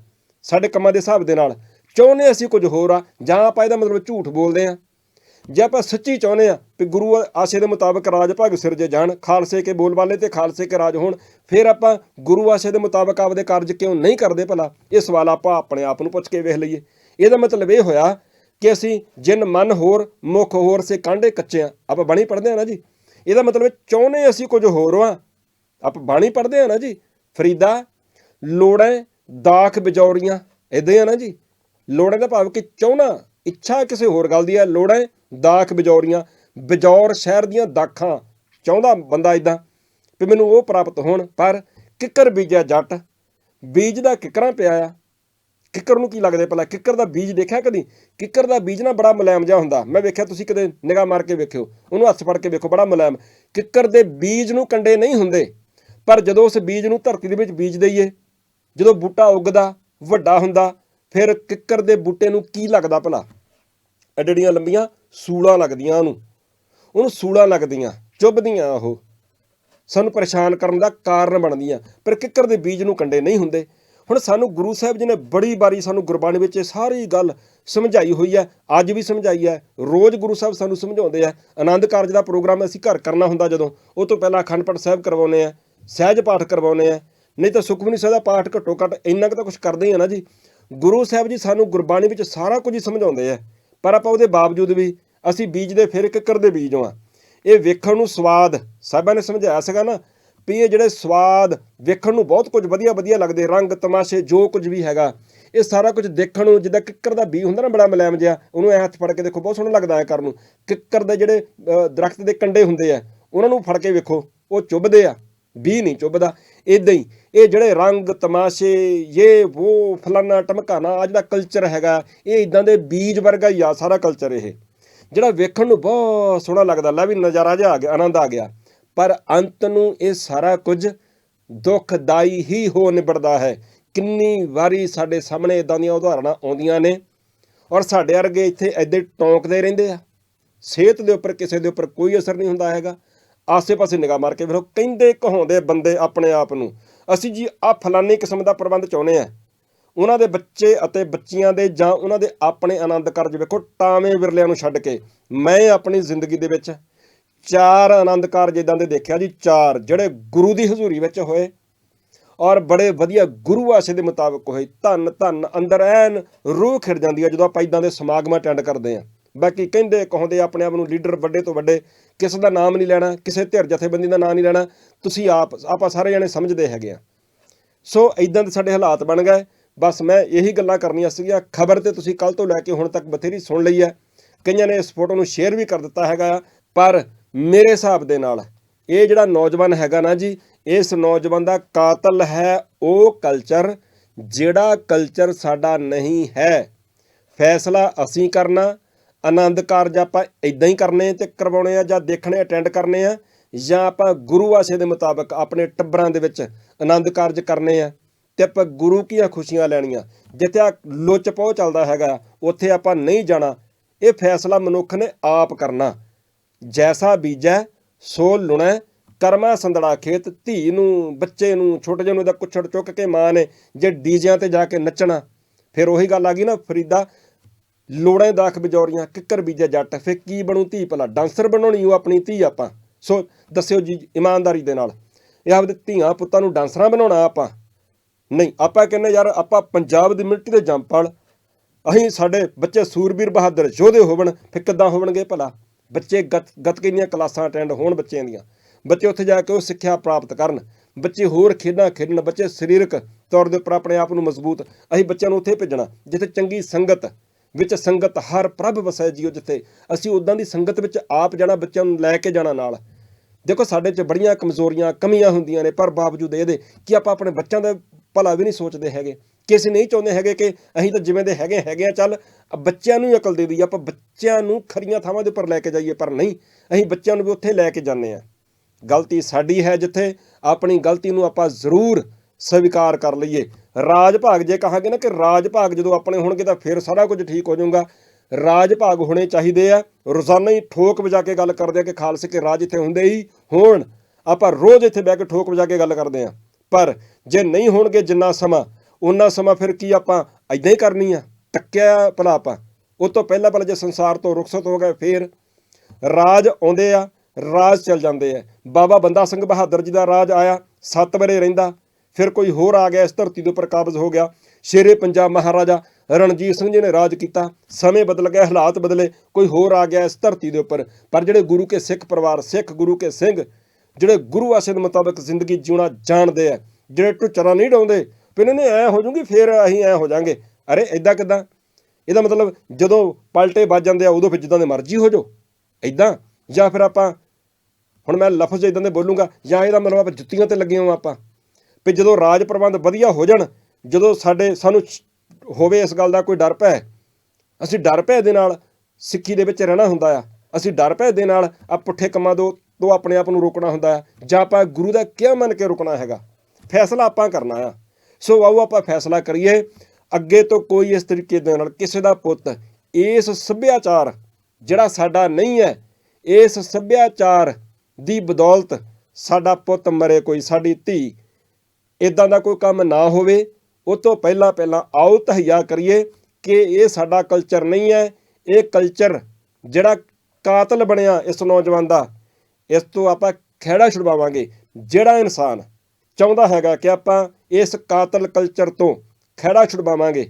ਸਾਡੇ ਕੰਮਾਂ ਦੇ ਹਿਸਾਬ ਦੇ ਨਾਲ। ਚਾਹੁੰਦੇ ਅਸੀਂ ਕੁਝ ਹੋਰ ਆ, ਜਾਂ ਆਪਾਂ ਇਹਦਾ ਮਤਲਬ ਝੂਠ ਬੋਲਦੇ ਆ, ਜੇ ਆਪਾਂ ਸੱਚੀ ਚਾਹੁੰਦੇ ਆ ਕਿ ਗੁਰੂ ਆਸ਼ੇ ਦੇ ਮੁਤਾਬਕ ਰਾਜ ਭਾਗ ਸਿਰਜੇ ਜਾਣ, ਖਾਲਸੇ ਕੇ ਬੋਲਬਾਲੇ ਤੇ ਖਾਲਸੇ ਕੇ ਰਾਜ ਹੋਣ, ਫਿਰ ਆਪਾਂ ਗੁਰੂ ਆਸ਼ੇ ਦੇ ਮੁਤਾਬਕ ਆਪਦੇ ਕਾਰਜ ਕਿਉਂ ਨਹੀਂ ਕਰਦੇ ਭਲਾ? ਇਹ ਸਵਾਲ ਆਪਾਂ ਆਪਣੇ ਆਪ ਨੂੰ ਪੁੱਛ ਕੇ ਵੇਖ ਲਈਏ। ਇਹਦਾ ਮਤਲਬ ਇਹ ਹੋਇਆ ਕਿ ਅਸੀਂ ਜਿਨ ਮਨ ਹੋਰ, ਮੁਖ ਹੋਰ ਸੇ ਕਾਂਡੇ ਕੱਚੇ ਆ। ਆਪਾਂ ਬਾਣੀ ਪੜ੍ਹਦੇ ਆ ਨਾ ਜੀ। ਇਹਦਾ ਮਤਲਬ ਚਾਹੁੰਦੇ ਅਸੀਂ ਕੁਝ ਹੋਰ ਆ ਆਪਾਂ ਬਾਣੀ ਪੜ੍ਹਦੇ ਆ ਨਾ ਜੀ। ਫਰੀਦਾ, ਲੋੜਾਂ ਦਾਖ ਬਿਜੌਰੀਆਂ। ਇਦਾਂ ਆ ਨਾ ਜੀ। ਲੋੜਾਂ ਦਾ ਭਾਵ ਕਿ ਚਾਹਣਾ ਇੱਛਾ ਕਿਸੇ ਹੋਰ ਗੱਲ ਦੀ ਆ ਲੋੜਾਂ ਦਾਖ ਬਿਜੌਰੀਆਂ। ਬਿਜੌਰ ਸ਼ਹਿਰ ਦੀਆਂ ਦਾਖਾਂ। ਚਾਹੁੰਦਾ ਬੰਦਾ ਇਦਾਂ ਵੀ ਮੈਨੂੰ ਉਹ ਪ੍ਰਾਪਤ ਹੋਣ। ਪਰ ਕਿੱਕਰ ਬੀਜਿਆ ਜੱਟ। ਬੀਜ ਦਾ ਕਿੱਕਰਾਂ ਪਿਆ ਆ। ਕਿੱਕਰ ਨੂੰ ਕੀ ਲੱਗਦਾ ਭਲਾ? ਕਿੱਕਰ ਦਾ ਬੀਜ ਦੇਖਿਆ ਕਦੀ? ਕਿੱਕਰ ਦਾ ਬੀਜ ਨਾ ਬੜਾ ਮੁਲਾਇਮ ਜਿਹਾ ਹੁੰਦਾ। ਮੈਂ ਵੇਖਿਆ ਤੁਸੀਂ ਕਦੇ ਨਿਗਾਹ ਮਾਰ ਕੇ ਵੇਖਿਓ। ਉਹਨੂੰ ਹੱਥ ਫੜ ਕੇ ਵੇਖੋ, ਬੜਾ ਮੁਲਾਇਮ ਕਿੱਕਰ ਦੇ ਬੀਜ ਨੂੰ ਕੰਡੇ ਨਹੀਂ ਹੁੰਦੇ। ਪਰ ਜਦੋਂ ਉਸ ਬੀਜ ਨੂੰ ਧਰਤੀ ਦੇ ਵਿੱਚ ਬੀਜ ਦਈਏ, ਜਦੋਂ ਬੂਟਾ ਉੱਗਦਾ, ਵੱਡਾ ਹੁੰਦਾ, ਫਿਰ ਕਿੱਕਰ ਦੇ ਬੂਟੇ ਨੂੰ ਕੀ ਲੱਗਦਾ ਭਲਾ? ਐਡੜੀਆਂ ਲੰਬੀਆਂ ਸੂਲਾਂ ਲੱਗਦੀਆਂ ਉਹਨੂੰ। ਉਹਨੂੰ ਸੂਲਾਂ ਲੱਗਦੀਆਂ, ਚੁੱਭਦੀਆਂ ਉਹ। ਸਾਨੂੰ ਪਰੇਸ਼ਾਨ ਕਰਨ ਦਾ ਕਾਰਨ ਬਣਦੀਆਂ। ਪਰ ਕਿੱਕਰ ਦੇ ਬੀਜ ਨੂੰ ਕੰਡੇ ਨਹੀਂ ਹੁੰਦੇ। ਹੁਣ ਸਾਨੂੰ ਗੁਰੂ ਸਾਹਿਬ ਜੀ ਨੇ ਬੜੀ ਵਾਰੀ ਸਾਨੂੰ ਗੁਰਬਾਣੀ ਵਿੱਚ ਇਹ ਸਾਰੀ ਗੱਲ ਸਮਝਾਈ ਹੋਈ ਹੈ, ਅੱਜ ਵੀ ਸਮਝਾਈ ਹੈ, ਰੋਜ਼ ਗੁਰੂ ਸਾਹਿਬ ਸਾਨੂੰ ਸਮਝਾਉਂਦੇ ਆ। ਆਨੰਦ ਕਾਰਜ ਦਾ ਪ੍ਰੋਗਰਾਮ ਅਸੀਂ ਘਰ ਕਰਨਾ ਹੁੰਦਾ ਜਦੋਂ, ਉਹ ਤੋਂ ਪਹਿਲਾਂ ਅਖੰਡ ਪਾਠ ਸਾਹਿਬ ਕਰਵਾਉਂਦੇ ਆ, ਸਹਿਜ ਪਾਠ ਕਰਵਾਉਂਦੇ ਆ। ਨਹੀਂ ਤਾਂ ਸੁਖਮਨੀ ਸਾਹਿਬ ਦਾ ਪਾਠ ਘੱਟੋ ਘੱਟ ਇੰਨਾ ਕੁ ਤਾਂ ਕੁਝ ਕਰਦੇ ਆ ਨਾ ਜੀ। ਗੁਰੂ ਸਾਹਿਬ ਜੀ ਸਾਨੂੰ ਗੁਰਬਾਣੀ ਵਿੱਚ ਸਾਰਾ ਕੁਝ ਹੀ ਸਮਝਾਉਂਦੇ ਆ, ਪਰ ਆਪਾਂ ਉਹਦੇ ਬਾਵਜੂਦ ਵੀ ਅਸੀਂ ਬੀਜਦੇ, ਫਿਰ ਕਿੱਕਰ ਦੇ ਬੀਜ ਆ ਇਹ ਵੇਖਣ ਨੂੰ ਸਵਾਦ ਸਾਹਿਬਾਂ ਨੇ ਸਮਝਾਇਆ ਸੀਗਾ ਨਾ ਵੀ ਇਹ ਜਿਹੜੇ ਸਵਾਦ ਵੇਖਣ ਨੂੰ ਬਹੁਤ ਕੁਝ ਵਧੀਆ ਵਧੀਆ ਲੱਗਦੇ ਰੰਗ ਤਮਾਸ਼ੇ ਜੋ ਕੁਝ ਵੀ ਹੈਗਾ। ਇਹ ਸਾਰਾ ਕੁਝ ਦੇਖਣ ਨੂੰ ਜਿੱਦਾਂ ਕਿੱਕਰ ਦਾ ਬੀ ਹੁੰਦਾ ਨਾ ਬੜਾ ਮਲੈਮ ਜਿਹਾ ਉਹਨੂੰ ਐ ਹੱਥ ਫੜ ਕੇ ਦੇਖੋ ਬਹੁਤ ਸੋਹਣਾ ਲੱਗਦਾ ਹੈ ਕਰਨ ਨੂੰ। ਕਿੱਕਰ ਦੇ ਜਿਹੜੇ ਅ, ਦਰਖਤ ਦੇ ਕੰਡੇ ਹੁੰਦੇ ਆ ਉਹਨਾਂ ਨੂੰ ਫੜ ਕੇ ਵੇਖੋ ਉਹ ਚੁੱਭਦੇ ਆ ਬੀ ਨਹੀਂ ਚੁੱਭਦਾ। ਇਦਾਂ ਹੀ ਇਹ ਜਿਹੜੇ ਰੰਗ ਤਮਾਸ਼ੇ ਇਹ ਉਹ ਫਲਾਨਾ ਟਮਕਾਣਾ ਆ ਜਿਹੜਾ ਕਲਚਰ ਹੈਗਾ ਇਹ ਇਦਾਂ ਦੇ ਬੀਜ ਵਰਗਾ ਹੀ ਆ ਸਾਰਾ ਕਲਚਰ ਇਹ। ਜਿਹੜਾ ਵੇਖਣ ਨੂੰ ਬਹੁਤ ਸੋਹਣਾ ਲੱਗਦਾ ਲੈ ਵੀ ਨਜ਼ਾਰਾ ਜਿਹਾ ਆ ਗਿਆ ਆਨੰਦ ਆ ਗਿਆ। ਪਰ ਅੰਤ ਨੂੰ ਇਹ ਸਾਰਾ ਕੁਝ ਦੁਖਦਾਈ ਹੀ ਹੋ ਨਿਬੜਦਾ ਹੈ। ਕਿੰਨੀ ਵਾਰੀ ਸਾਡੇ ਸਾਹਮਣੇ ਇਦਾਂ ਦੀਆਂ ਉਦਾਹਰਣਾਂ ਆਉਂਦੀਆਂ ਨੇ ਔਰ ਸਾਡੇ ਵਰਗੇ ਇੱਥੇ ਐਦੇ ਟੋਂਕਦੇ ਰਹਿੰਦੇ ਆ। ਸਿਹਤ ਦੇ ਉੱਪਰ, ਕਿਸੇ ਦੇ ਉੱਪਰ ਕੋਈ ਅਸਰ ਨਹੀਂ ਹੁੰਦਾ ਹੈਗਾ। ਆਸੇ-ਪਾਸੇ ਨਿਗਾਹ ਮਾਰ ਕੇ ਵੇਖੋ, ਕਹਿੰਦੇ ਕਹਾਉਂਦੇ ਬੰਦੇ ਆਪਣੇ ਆਪ ਨੂੰ, ਅਸੀਂ ਜੀ ਆ ਫਲਾਨੀ ਕਿਸਮ ਦਾ ਪ੍ਰਬੰਧ ਚਾਹੁੰਦੇ ਆ। ਉਹਨਾਂ ਦੇ ਬੱਚੇ ਅਤੇ ਬੱਚੀਆਂ ਦੇ ਜਾਂ ਉਹਨਾਂ ਦੇ ਆਪਣੇ ਆਨੰਦ ਕਾਰਜ ਵੇਖੋ, ਟਾਵੇਂ ਵਿਰਲਿਆਂ ਨੂੰ ਛੱਡ ਕੇ, ਮੈਂ ਆਪਣੀ ਜ਼ਿੰਦਗੀ ਦੇ ਵਿੱਚ ਚਾਰ ਆਨੰਦ ਕਾਰਜ ਇਦਾਂ ਦੇ ਦੇਖਿਆ ਜੀ, ਚਾਰ ਜਿਹੜੇ ਗੁਰੂ ਦੀ ਹਜ਼ੂਰੀ ਵਿੱਚ ਹੋਏ ਔਰ ਬੜੇ ਵਧੀਆ ਗੁਰੂ ਆਸ਼ੇ ਦੇ ਮੁਤਾਬਕ ਹੋਏ, ਧੰਨ ਧੰਨ, ਅੰਦਰ ਐਨ ਰੂਹ ਖਿੜ ਜਾਂਦੀ ਹੈ ਜਦੋਂ ਆਪਾਂ ਇਦਾਂ ਦੇ ਸਮਾਗਮ ਅਟੈਂਡ ਕਰਦੇ ਆ। ਬਾਕੀ ਕਹਿੰਦੇ, ਕਹਾਉਂਦੇ ਆਪਣੇ ਆਪ ਨੂੰ ਲੀਡਰ ਵੱਡੇ ਤੋਂ ਵੱਡੇ, ਕਿਸੇ ਦਾ ਨਾਮ ਨਹੀਂ ਲੈਣਾ, ਕਿਸੇ ਧਿਰ ਜਥੇਬੰਦੀ ਦਾ ਨਾਮ ਨਹੀਂ ਲੈਣਾ, ਤੁਸੀਂ ਆਪ, ਆਪਾਂ ਸਾਰੇ ਜਣੇ ਸਮਝਦੇ ਹੈਗੇ ਆ। ਸੋ ਇਦਾਂ ਦੇ ਸਾਡੇ ਹਾਲਾਤ ਬਣ ਗਏ। ਬਸ ਮੈਂ ਇਹੀ ਗੱਲਾਂ ਕਰਨੀਆਂ ਸੀਗੀਆਂ। ਖਬਰ ਤੇ ਤੁਸੀਂ ਕੱਲ ਤੋਂ ਲੈ ਕੇ ਹੁਣ ਤੱਕ ਬਥੇਰੀ ਸੁਣ ਲਈ ਹੈ ਕਈਆਂ ਨੇ ਇਸ ਫੋਟੋ ਨੂੰ ਸ਼ੇਅਰ ਵੀ ਕਰ ਦਿੱਤਾ ਹੈਗਾ ਪਰ ਮੇਰੇ ਹਿਸਾਬ ਦੇ ਨਾਲ, ਇਹ ਜਿਹੜਾ ਨੌਜਵਾਨ ਹੈਗਾ ਨਾ ਜੀ, ਇਸ ਨੌਜਵਾਨ ਦਾ ਕਾਤਲ ਹੈ ਉਹ ਕਲਚਰ ਜਿਹੜਾ ਕਲਚਰ ਸਾਡਾ ਨਹੀਂ ਹੈ। ਫੈਸਲਾ ਅਸੀਂ ਕਰਨਾ, ਆਨੰਦ ਕਾਰਜ ਆਪਾਂ ਇਦਾਂ ਹੀ ਕਰਨੇ ਤੇ ਕਰਵਾਉਣੇ ਆ ਜਾਂ ਦੇਖਣੇ ਅਟੈਂਡ ਕਰਨੇ ਆ, ਜਾਂ ਆਪਾਂ ਗੁਰੂ ਆਸ਼ੇ ਦੇ ਮੁਤਾਬਕ ਆਪਣੇ ਟੱਬਰਾਂ ਦੇ ਵਿੱਚ ਆਨੰਦ ਕਾਰਜ ਕਰਨੇ ਆ ਤੇ ਆਪਾਂ ਗੁਰੂ ਕੀਆਂ ਖੁਸ਼ੀਆਂ ਲੈਣੀਆਂ। ਜਿੱਥੇ ਆ ਲੁੱਚ ਪਹੁ ਚੱਲਦਾ ਹੈਗਾ, ਉੱਥੇ ਆਪਾਂ ਨਹੀਂ ਜਾਣਾ, ਇਹ ਫੈਸਲਾ ਮਨੁੱਖ ਨੇ ਆਪ ਕਰਨਾ। ਜੈਸਾ ਬੀਜੈ ਸੋ ਲੁਣੈ, ਕਰਮਾ ਸੰਦੜਾ ਖੇਤ, ਧੀ ਨੂੰ, ਬੱਚੇ ਨੂੰ, ਛੋਟੇ ਜਿਹੇ ਨੂੰ ਦਾ ਕੁੱਛੜ ਚੁੱਕ ਕੇ ਮਾਂ ਨੇ ਜੇ ਡੀਜਿਆਂ ਤੇ ਜਾ ਕੇ ਨੱਚਣਾ। ਫਿਰ ਉਹੀ ਗੱਲ ਆ ਗਈ ਨਾ ਫਰੀਦਾ, ਲੋੜਾਂ ਦਾਖ ਬਜੌਰੀਆਂ, ਕਿੱਕਰ ਬੀਜੇ ਜੱਟ ਫੇ ਕੀ ਬਣੂ ਧੀ ਭਲਾ? ਡਾਂਸਰ ਬਣਾਉਣੀ ਉਹ ਆਪਣੀ ਧੀ ਆਪਾਂ। ਸੋ ਦੱਸਿਓ ਜੀ ਇਮਾਨਦਾਰੀ ਦੇ ਨਾਲ। ਇਹ ਆਪਦੇ ਧੀਆਂ ਪੁੱਤਾਂ ਨੂੰ ਡਾਂਸਰਾਂ ਬਣਾਉਣਾ ਆਪਾਂ। ਨਹੀਂ, ਆਪਾਂ ਕਹਿੰਦੇ ਯਾਰ ਆਪਾਂ ਪੰਜਾਬ ਦੀ ਮਿੱਟੀ ਦੇ ਜੰਪਲ ਅਸੀਂ ਸਾਡੇ ਬੱਚੇ ਸੂਰਬੀਰ ਬਹਾਦਰ ਯੋਧੇ ਹੋਵਣ, ਫਿਰ ਕਿੱਦਾਂ ਹੋਵਣਗੇ ਭਲਾ? ਬੱਚੇ ਗਤ ਗੱਤਕੇ ਦੀਆਂ ਕਲਾਸਾਂ ਅਟੈਂਡ ਹੋਣ ਬੱਚਿਆਂ ਦੀਆਂ। ਬੱਚੇ ਉੱਥੇ ਜਾ ਕੇ ਉਹ ਸਿੱਖਿਆ ਪ੍ਰਾਪਤ ਕਰਨ। ਬੱਚੇ ਹੋਰ ਖੇਡਾਂ ਖੇਡਣ, ਬੱਚੇ ਸਰੀਰਕ ਤੌਰ ਦੇ ਉੱਪਰ ਆਪਣੇ ਆਪ ਨੂੰ ਮਜ਼ਬੂਤ ਅਸੀਂ ਬੱਚਿਆਂ ਨੂੰ ਉੱਥੇ ਭੇਜਣਾ, ਜਿੱਥੇ ਚੰਗੀ ਸੰਗਤ, ਵਿੱਚ ਸੰਗਤ ਹਰ ਪ੍ਰਭ ਵਸੈ ਜੀਓ ਜਿੱਥੇ। ਅਸੀਂ ਉਦਾਂ ਦੀ ਸੰਗਤ ਵਿੱਚ ਆਪ ਜਾਣਾ, ਬੱਚਿਆਂ ਨੂੰ ਲੈ ਕੇ ਜਾਣਾ ਨਾਲ। ਦੇਖੋ ਸਾਡੇ 'ਚ ਬੜੀਆਂ ਕਮਜ਼ੋਰੀਆਂ, ਕਮੀਆਂ ਹੁੰਦੀਆਂ ਨੇ, ਪਰ ਬਾਵਜੂਦ ਇਹਦੇ, ਕਿ ਆਪਾਂ ਆਪਣੇ ਬੱਚਿਆਂ ਦਾ ਭਲਾ ਵੀ ਨਹੀਂ ਸੋਚਦੇ ਹੈਗੇ। ਕਿ ਅਸੀਂ ਨਹੀਂ ਚਾਹੁੰਦੇ ਹੈਗੇ ਕਿ ਅਸੀਂ ਤਾਂ ਜਿਵੇਂ ਦੇ ਹੈਗੇ ਹੈਗੇ ਆ, ਚੱਲ ਬੱਚਿਆਂ ਨੂੰ ਹੀ ਅਕਲ ਦੇ ਦਈਏ, ਆਪਾਂ ਬੱਚਿਆਂ ਨੂੰ ਖਰੀਆਂ ਥਾਵਾਂ ਦੇ ਉੱਪਰ ਲੈ ਕੇ ਜਾਈਏ, ਪਰ ਨਹੀਂ, ਅਸੀਂ ਬੱਚਿਆਂ ਨੂੰ ਵੀ ਉੱਥੇ ਲੈ ਕੇ ਜਾਂਦੇ ਆ ਗਲਤੀ ਸਾਡੀ ਹੈ ਜਿੱਥੇ, ਆਪਣੀ ਗਲਤੀ ਨੂੰ ਆਪਾਂ ਜ਼ਰੂਰ ਸਵੀਕਾਰ ਕਰ ਲਈਏ। ਰਾਜ ਭਾਗ ਜੇ ਕਹਾਂਗੇ ਨਾ ਕਿ ਰਾਜ ਭਾਗ ਜਦੋਂ ਆਪਣੇ ਹੋਣਗੇ ਤਾਂ ਫਿਰ ਸਾਰਾ ਕੁਝ ਠੀਕ ਹੋ ਜਾਊਗਾ। ਰਾਜ ਭਾਗ ਹੋਣੇ ਚਾਹੀਦੇ ਆ। ਰੋਜ਼ਾਨਾ ਹੀ ਠੋਕ ਵਜਾ ਕੇ ਗੱਲ ਕਰਦੇ ਆ ਕਿ ਖਾਲਸੇ ਕੇ ਰਾਜ ਇੱਥੇ ਹੁੰਦੇ ਹੀ ਹੋਣ। ਆਪਾਂ ਰੋਜ਼ ਇੱਥੇ ਬਹਿ ਕੇ ਠੋਕ ਵਜਾ ਕੇ ਗੱਲ ਕਰਦੇ ਆ। ਪਰ ਜੇ ਨਹੀਂ ਹੋਣਗੇ ਜਿੰਨਾ ਸਮਾਂ ਉਹਨਾਂ ਸਮਾਂ ਫਿਰ ਕੀ ਆਪਾਂ ਐਦਾਂ ਹੀ ਕਰਨੀ ਆ? ਟੱਕਿਆ ਭਲਾ ਆਪਾਂ। ਉਹ ਤੋਂ ਪਹਿਲਾਂ ਪਹਿਲਾਂ ਜੇ ਸੰਸਾਰ ਤੋਂ ਰੁਖਸਤ ਹੋ ਗਏ, ਫੇਰ ਰਾਜ ਆਉਂਦੇ ਆ, ਰਾਜ ਚਲ ਜਾਂਦੇ ਆ। ਬਾਬਾ ਬੰਦਾ ਸਿੰਘ ਬਹਾਦਰ ਜੀ ਦਾ ਰਾਜ ਆਇਆ, ਸੱਤ ਵਰੇ ਰਹਿੰਦਾ। ਫਿਰ ਕੋਈ ਹੋਰ ਆ ਗਿਆ, ਇਸ ਧਰਤੀ ਦੇ ਉੱਪਰ ਕਾਬਜ਼ ਹੋ ਗਿਆ। ਸ਼ੇਰੇ ਪੰਜਾਬ ਮਹਾਰਾਜਾ ਰਣਜੀਤ ਸਿੰਘ ਜੀ ਨੇ ਰਾਜ ਕੀਤਾ। ਸਮੇਂ ਬਦਲ ਗਏ ਹਾਲਾਤ ਬਦਲੇ, ਕੋਈ ਹੋਰ ਆ ਗਿਆ ਇਸ ਧਰਤੀ ਦੇ ਉੱਪਰ। ਪਰ ਜਿਹੜੇ ਗੁਰੂ ਕੇ ਸਿੱਖ ਪਰਿਵਾਰ, ਸਿੱਖ ਗੁਰੂ ਕੇ ਸਿੰਘ, ਜਿਹੜੇ ਗੁਰੂ ਆਸ਼ੇ ਦੇ ਮੁਤਾਬਕ ਜ਼ਿੰਦਗੀ ਜਿਉਣਾ ਜਾਣਦੇ ਆ, ਜਿਹੜੇ ਟੁੱਚਰਾ ਨਹੀਂ ਡਾਉਂਦੇ ਵੀ ਇਹਨੇ ਨੇ ਐ ਹੋ ਜੂਗੀ ਫਿਰ ਅਸੀਂ ਐ ਹੋ ਜਾਾਂਗੇ। ਅਰੇ ਐਦਾਂ ਕਿਦਾਂ? ਇਹਦਾ ਮਤਲਬ ਜਦੋਂ ਪਲਟੇ ਵੱਜ ਜਾਂਦੇ ਆ, ਉਦੋਂ ਫਿਰ ਜਿੱਦਾਂ ਦੇ ਮਰਜ਼ੀ ਹੋ ਜਾਓ। ਐਦਾਂ ਜਾਂ ਫਿਰ ਆਪਾਂ, ਹੁਣ ਮੈਂ ਲਫ਼ਜ਼ ਇਦਾਂ ਦੇ ਬੋਲੂੰਗਾ, ਜਾਂ ਇਹਦਾ ਮਤਲਬ ਆਪਾਂ ਜੁੱਤੀਆਂ ਤੇ ਲੱਗੇ ਹਾਂ ਆਪਾਂ। ਵੀ ਜਦੋਂ ਰਾਜ ਪ੍ਰਬੰਧ ਵਧੀਆ ਹੋ ਜਾਣ, ਜਦੋਂ ਸਾਡੇ, ਸਾਨੂੰ ਹੋਵੇ ਇਸ ਗੱਲ ਦਾ ਕੋਈ ਡਰ ਭੈ, ਅਸੀਂ ਡਰ ਭੈ ਦੇ ਨਾਲ ਸਿੱਖੀ ਦੇ ਵਿੱਚ ਰਹਿਣਾ ਹੁੰਦਾ ਆ। ਅਸੀਂ ਡਰ ਭੈ ਦੇ ਨਾਲ ਆ ਪੁੱਠੇ ਕੰਮਾਂ ਤੋਂ ਤੋਂ ਆਪਣੇ ਆਪ ਨੂੰ ਰੋਕਣਾ ਹੁੰਦਾ ਆ। ਜਾਂ ਆਪਾਂ ਗੁਰੂ ਦਾ ਕਿਹਾ ਮੰਨ ਕੇ ਰੁਕਣਾ ਹੈਗਾ? ਫੈਸਲਾ ਆਪਾਂ ਕਰਨਾ ਆ। ਸੋ ਆਓ ਆਪਾਂ ਫੈਸਲਾ ਕਰੀਏ, ਅੱਗੇ ਤੋਂ ਕੋਈ ਇਸ ਤਰੀਕੇ ਦੇ ਨਾਲ ਕਿਸੇ ਦਾ ਪੁੱਤ ਇਸ ਸੱਭਿਆਚਾਰ ਜਿਹੜਾ ਸਾਡਾ ਨਹੀਂ ਹੈ, ਇਸ ਸੱਭਿਆਚਾਰ ਦੀ ਬਦੌਲਤ ਸਾਡਾ ਪੁੱਤ ਮਰੇ ਕੋਈ, ਸਾਡੀ ਧੀ ਇਦਾਂ ਦਾ ਕੋਈ ਕੰਮ ਨਾ ਹੋਵੇ। ਉਹ ਤੋਂ ਪਹਿਲਾਂ ਪਹਿਲਾਂ ਆਓ ਤਹਈਆ ਕਰੀਏ ਕਿ ਇਹ ਸਾਡਾ ਕਲਚਰ ਨਹੀਂ ਹੈ, ਇਹ ਕਲਚਰ ਜਿਹੜਾ ਕਾਤਲ ਬਣਿਆ ਇਸ ਨੌਜਵਾਨ ਦਾ, ਇਸ ਤੋਂ ਆਪਾਂ ਖਹਿੜਾ ਛੁਡਵਾਵਾਂਗੇ। ਜਿਹੜਾ ਇਨਸਾਨ ਚਾਹੁੰਦਾ ਹੈਗਾ ਕਿ ਆਪਾਂ ਇਸ ਕਾਤਲ ਕਲਚਰ ਤੋਂ ਖਹਿੜਾ ਛੁਡਵਾਵਾਂਗੇ।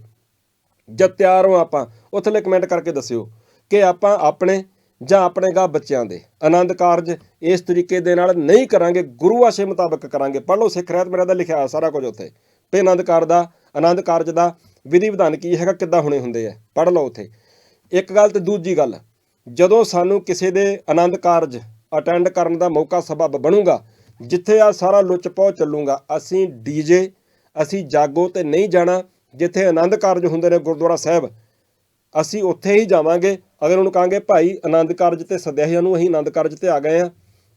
ਜਦ ਤਿਆਰ ਹੋ ਆਪਾਂ, ਉੱਥੇ ਕਮੈਂਟ ਕਰਕੇ ਦੱਸਿਓ ਕਿ ਆਪਾਂ ਆਪਣੇ ਜਾਂ ਆਪਣੇ ਗਾ ਬੱਚਿਆਂ ਦੇ ਆਨੰਦ ਕਾਰਜ ਇਸ ਤਰੀਕੇ ਦੇ ਨਾਲ ਨਹੀਂ ਕਰਾਂਗੇ, ਗੁਰੂ ਆਸ਼ੇ ਮੁਤਾਬਕ ਕਰਾਂਗੇ। ਪੜ੍ਹ ਲਓ, ਸਿੱਖ ਰਹਿਤ ਮੇਰਾ ਦਾ ਲਿਖਿਆ ਸਾਰਾ ਕੁਝ ਉੱਥੇ। ਤੇ ਆਨੰਦ ਕਾਰਜ ਦਾ, ਆਨੰਦ ਕਾਰਜ ਦਾ ਵਿਧੀ ਵਿਧਾਨ ਕੀ ਹੈਗਾ, ਕਿੱਦਾਂ ਹੋਣੇ ਹੁੰਦੇ ਆ? ਪੜ੍ਹ ਲਓ ਉੱਥੇ। ਇੱਕ ਗੱਲ ਤੇ ਦੂਜੀ ਗੱਲ, ਜਦੋਂ ਸਾਨੂੰ ਕਿਸੇ ਦੇ ਆਨੰਦ ਕਾਰਜ ਅਟੈਂਡ ਕਰਨ ਦਾ ਮੌਕਾ, ਸਬਬ ਬਣੂਗਾ ਜਿੱਥੇ ਆ ਸਾਰਾ ਲੁੱਚ ਪਹੁ ਚੱਲੂਗਾ। ਅਸੀਂ ਡੀਜੇ ਅਸੀਂ ਜਾਗੋ ਤੇ ਨਹੀਂ ਜਾਣਾ, ਜਿੱਥੇ ਆਨੰਦ ਕਾਰਜ ਹੁੰਦੇ ਨੇ ਗੁਰਦੁਆਰਾ ਸਾਹਿਬ, ਅਸੀਂ ਉੱਥੇ ਹੀ ਜਾਵਾਂਗੇ। ਅਗਰ ਉਹਨੂੰ ਕਹਾਂਗੇ, ਭਾਈ, ਆਨੰਦ ਕਾਰਜ ਤੇ ਸੱਦਿਆ ਸੀ ਉਹਨੂੰ ਅਸੀਂ ਆਨੰਦ ਕਾਰਜ ਤੇ ਆ ਗਏ ਆ,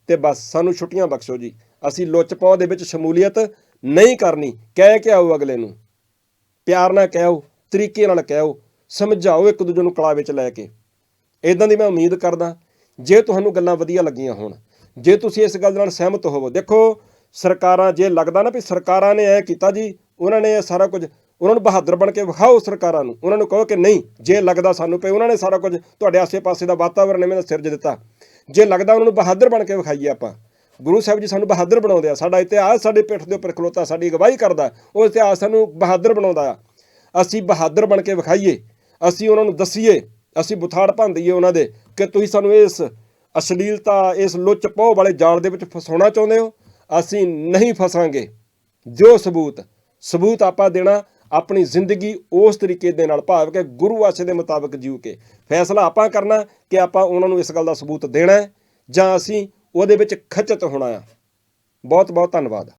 ਤੇ ਬਸ ਸਾਨੂੰ ਛੁੱਟੀਆਂ ਬਖਸ਼ੋ ਜੀ। ਅਸੀਂ ਲੁੱਚ ਪਹੁ ਦੇ ਵਿੱਚ ਸ਼ਮੂਲੀਅਤ ਨਹੀਂ ਕਰਨੀ। ਕਹਿ ਕੇ ਆਓ ਅਗਲੇ ਨੂੰ। ਪਿਆਰ ਨਾਲ ਕਹਿਓ, ਤਰੀਕੇ ਨਾਲ ਕਹਿਓ, ਸਮਝਾਓ ਇੱਕ ਦੂਜੇ ਨੂੰ ਕਲਾ ਵਿੱਚ ਲੈ ਕੇ। ਇਦਾਂ ਦੀ ਮੈਂ ਉਮੀਦ ਕਰਦਾ, ਜੇ ਤੁਹਾਨੂੰ ਗੱਲਾਂ ਵਧੀਆ ਲੱਗੀਆਂ ਹੋਣ ਜੇ ਤੁਸੀਂ ਇਸ ਗੱਲ ਨਾਲ ਸਹਿਮਤ ਹੋਵੋ, ਦੇਖੋ ਸਰਕਾਰਾਂ, ਜੇ ਲੱਗਦਾ ਨਾ ਵੀ ਸਰਕਾਰਾਂ ਨੇ ਐ ਕੀਤਾ ਜੀ, ਉਹਨਾਂ ਨੇ ਇਹ ਸਾਰਾ ਕੁਝ, ਉਹਨਾਂ ਨੂੰ ਬਹਾਦਰ ਬਣ ਕੇ ਵਿਖਾਓ ਸਰਕਾਰਾਂ ਨੂੰ, ਉਹਨਾਂ ਨੂੰ ਕਹੋ ਕਿ ਨਹੀਂ, ਜੇ ਲੱਗਦਾ ਸਾਨੂੰ ਪਈ ਉਹਨਾਂ ਨੇ ਸਾਰਾ ਕੁਝ ਤੁਹਾਡੇ ਆਸੇ-ਪਾਸੇ ਦਾ ਵਾਤਾਵਰਣ ਐਵੇਂ ਦਾ ਸਿਰਜ ਦਿੱਤਾ। ਜੇ ਲੱਗਦਾ ਉਹਨਾਂ ਨੂੰ ਬਹਾਦਰ ਬਣ ਕੇ ਵਿਖਾਈਏ ਆਪਾਂ, ਗੁਰੂ ਸਾਹਿਬ ਜੀ ਸਾਨੂੰ ਬਹਾਦਰ ਬਣਾਉਂਦੇ ਆ, ਸਾਡਾ ਇਤਿਹਾਸ ਸਾਡੇ ਪਿੱਠ ਦੇ ਉੱਪਰ ਖਲੋਤਾ, ਸਾਡੀ ਅਗਵਾਈ ਕਰਦਾ, ਉਹ ਇਤਿਹਾਸ ਸਾਨੂੰ ਬਹਾਦਰ ਬਣਾਉਂਦਾ ਆ। ਅਸੀਂ ਬਹਾਦਰ ਬਣ ਕੇ ਵਿਖਾਈਏ, ਅਸੀਂ ਉਹਨਾਂ ਨੂੰ ਦਸੀਏ, ਅਸੀਂ ਬੁਥਾੜ ਭੰਦੀਏ ਉਹਨਾਂ ਦੇ ਕਿ ਤੁਸੀਂ ਸਾਨੂੰ ਇਸ ਅਸ਼ਲੀਲਤਾ ਇਸ ਲੁੱਚ ਪੋਹ ਵਾਲੇ ਜਾਲ ਦੇ ਵਿੱਚ ਫਸਾਉਣਾ ਚਾਹੁੰਦੇ ਹੋ? ਅਸੀਂ ਨਹੀਂ ਫਸਾਂਗੇ। ਜੋ ਸਬੂਤ। ਸਬੂਤ ਆਪਾਂ ਦੇਣਾ ਆਪਣੀ ਜ਼ਿੰਦਗੀ ਉਸ ਤਰੀਕੇ ਦੇ ਨਾਲ, ਭਾਵ ਕਿ ਗੁਰੂ ਆਸ਼ੇ ਦੇ ਮੁਤਾਬਕ ਜੀਉ ਕੇ। ਫੈਸਲਾ ਆਪਾਂ ਕਰਨਾ ਕਿ ਆਪਾਂ ਉਹਨਾਂ ਨੂੰ ਇਸ ਗੱਲ ਦਾ ਸਬੂਤ ਦੇਣਾ ਹੈ ਜਾਂ ਅਸੀਂ ਉਹਦੇ ਵਿੱਚ ਖਚਤ ਹੋਣਾ ਆ ਬਹੁਤ ਬਹੁਤ ਧੰਨਵਾਦ।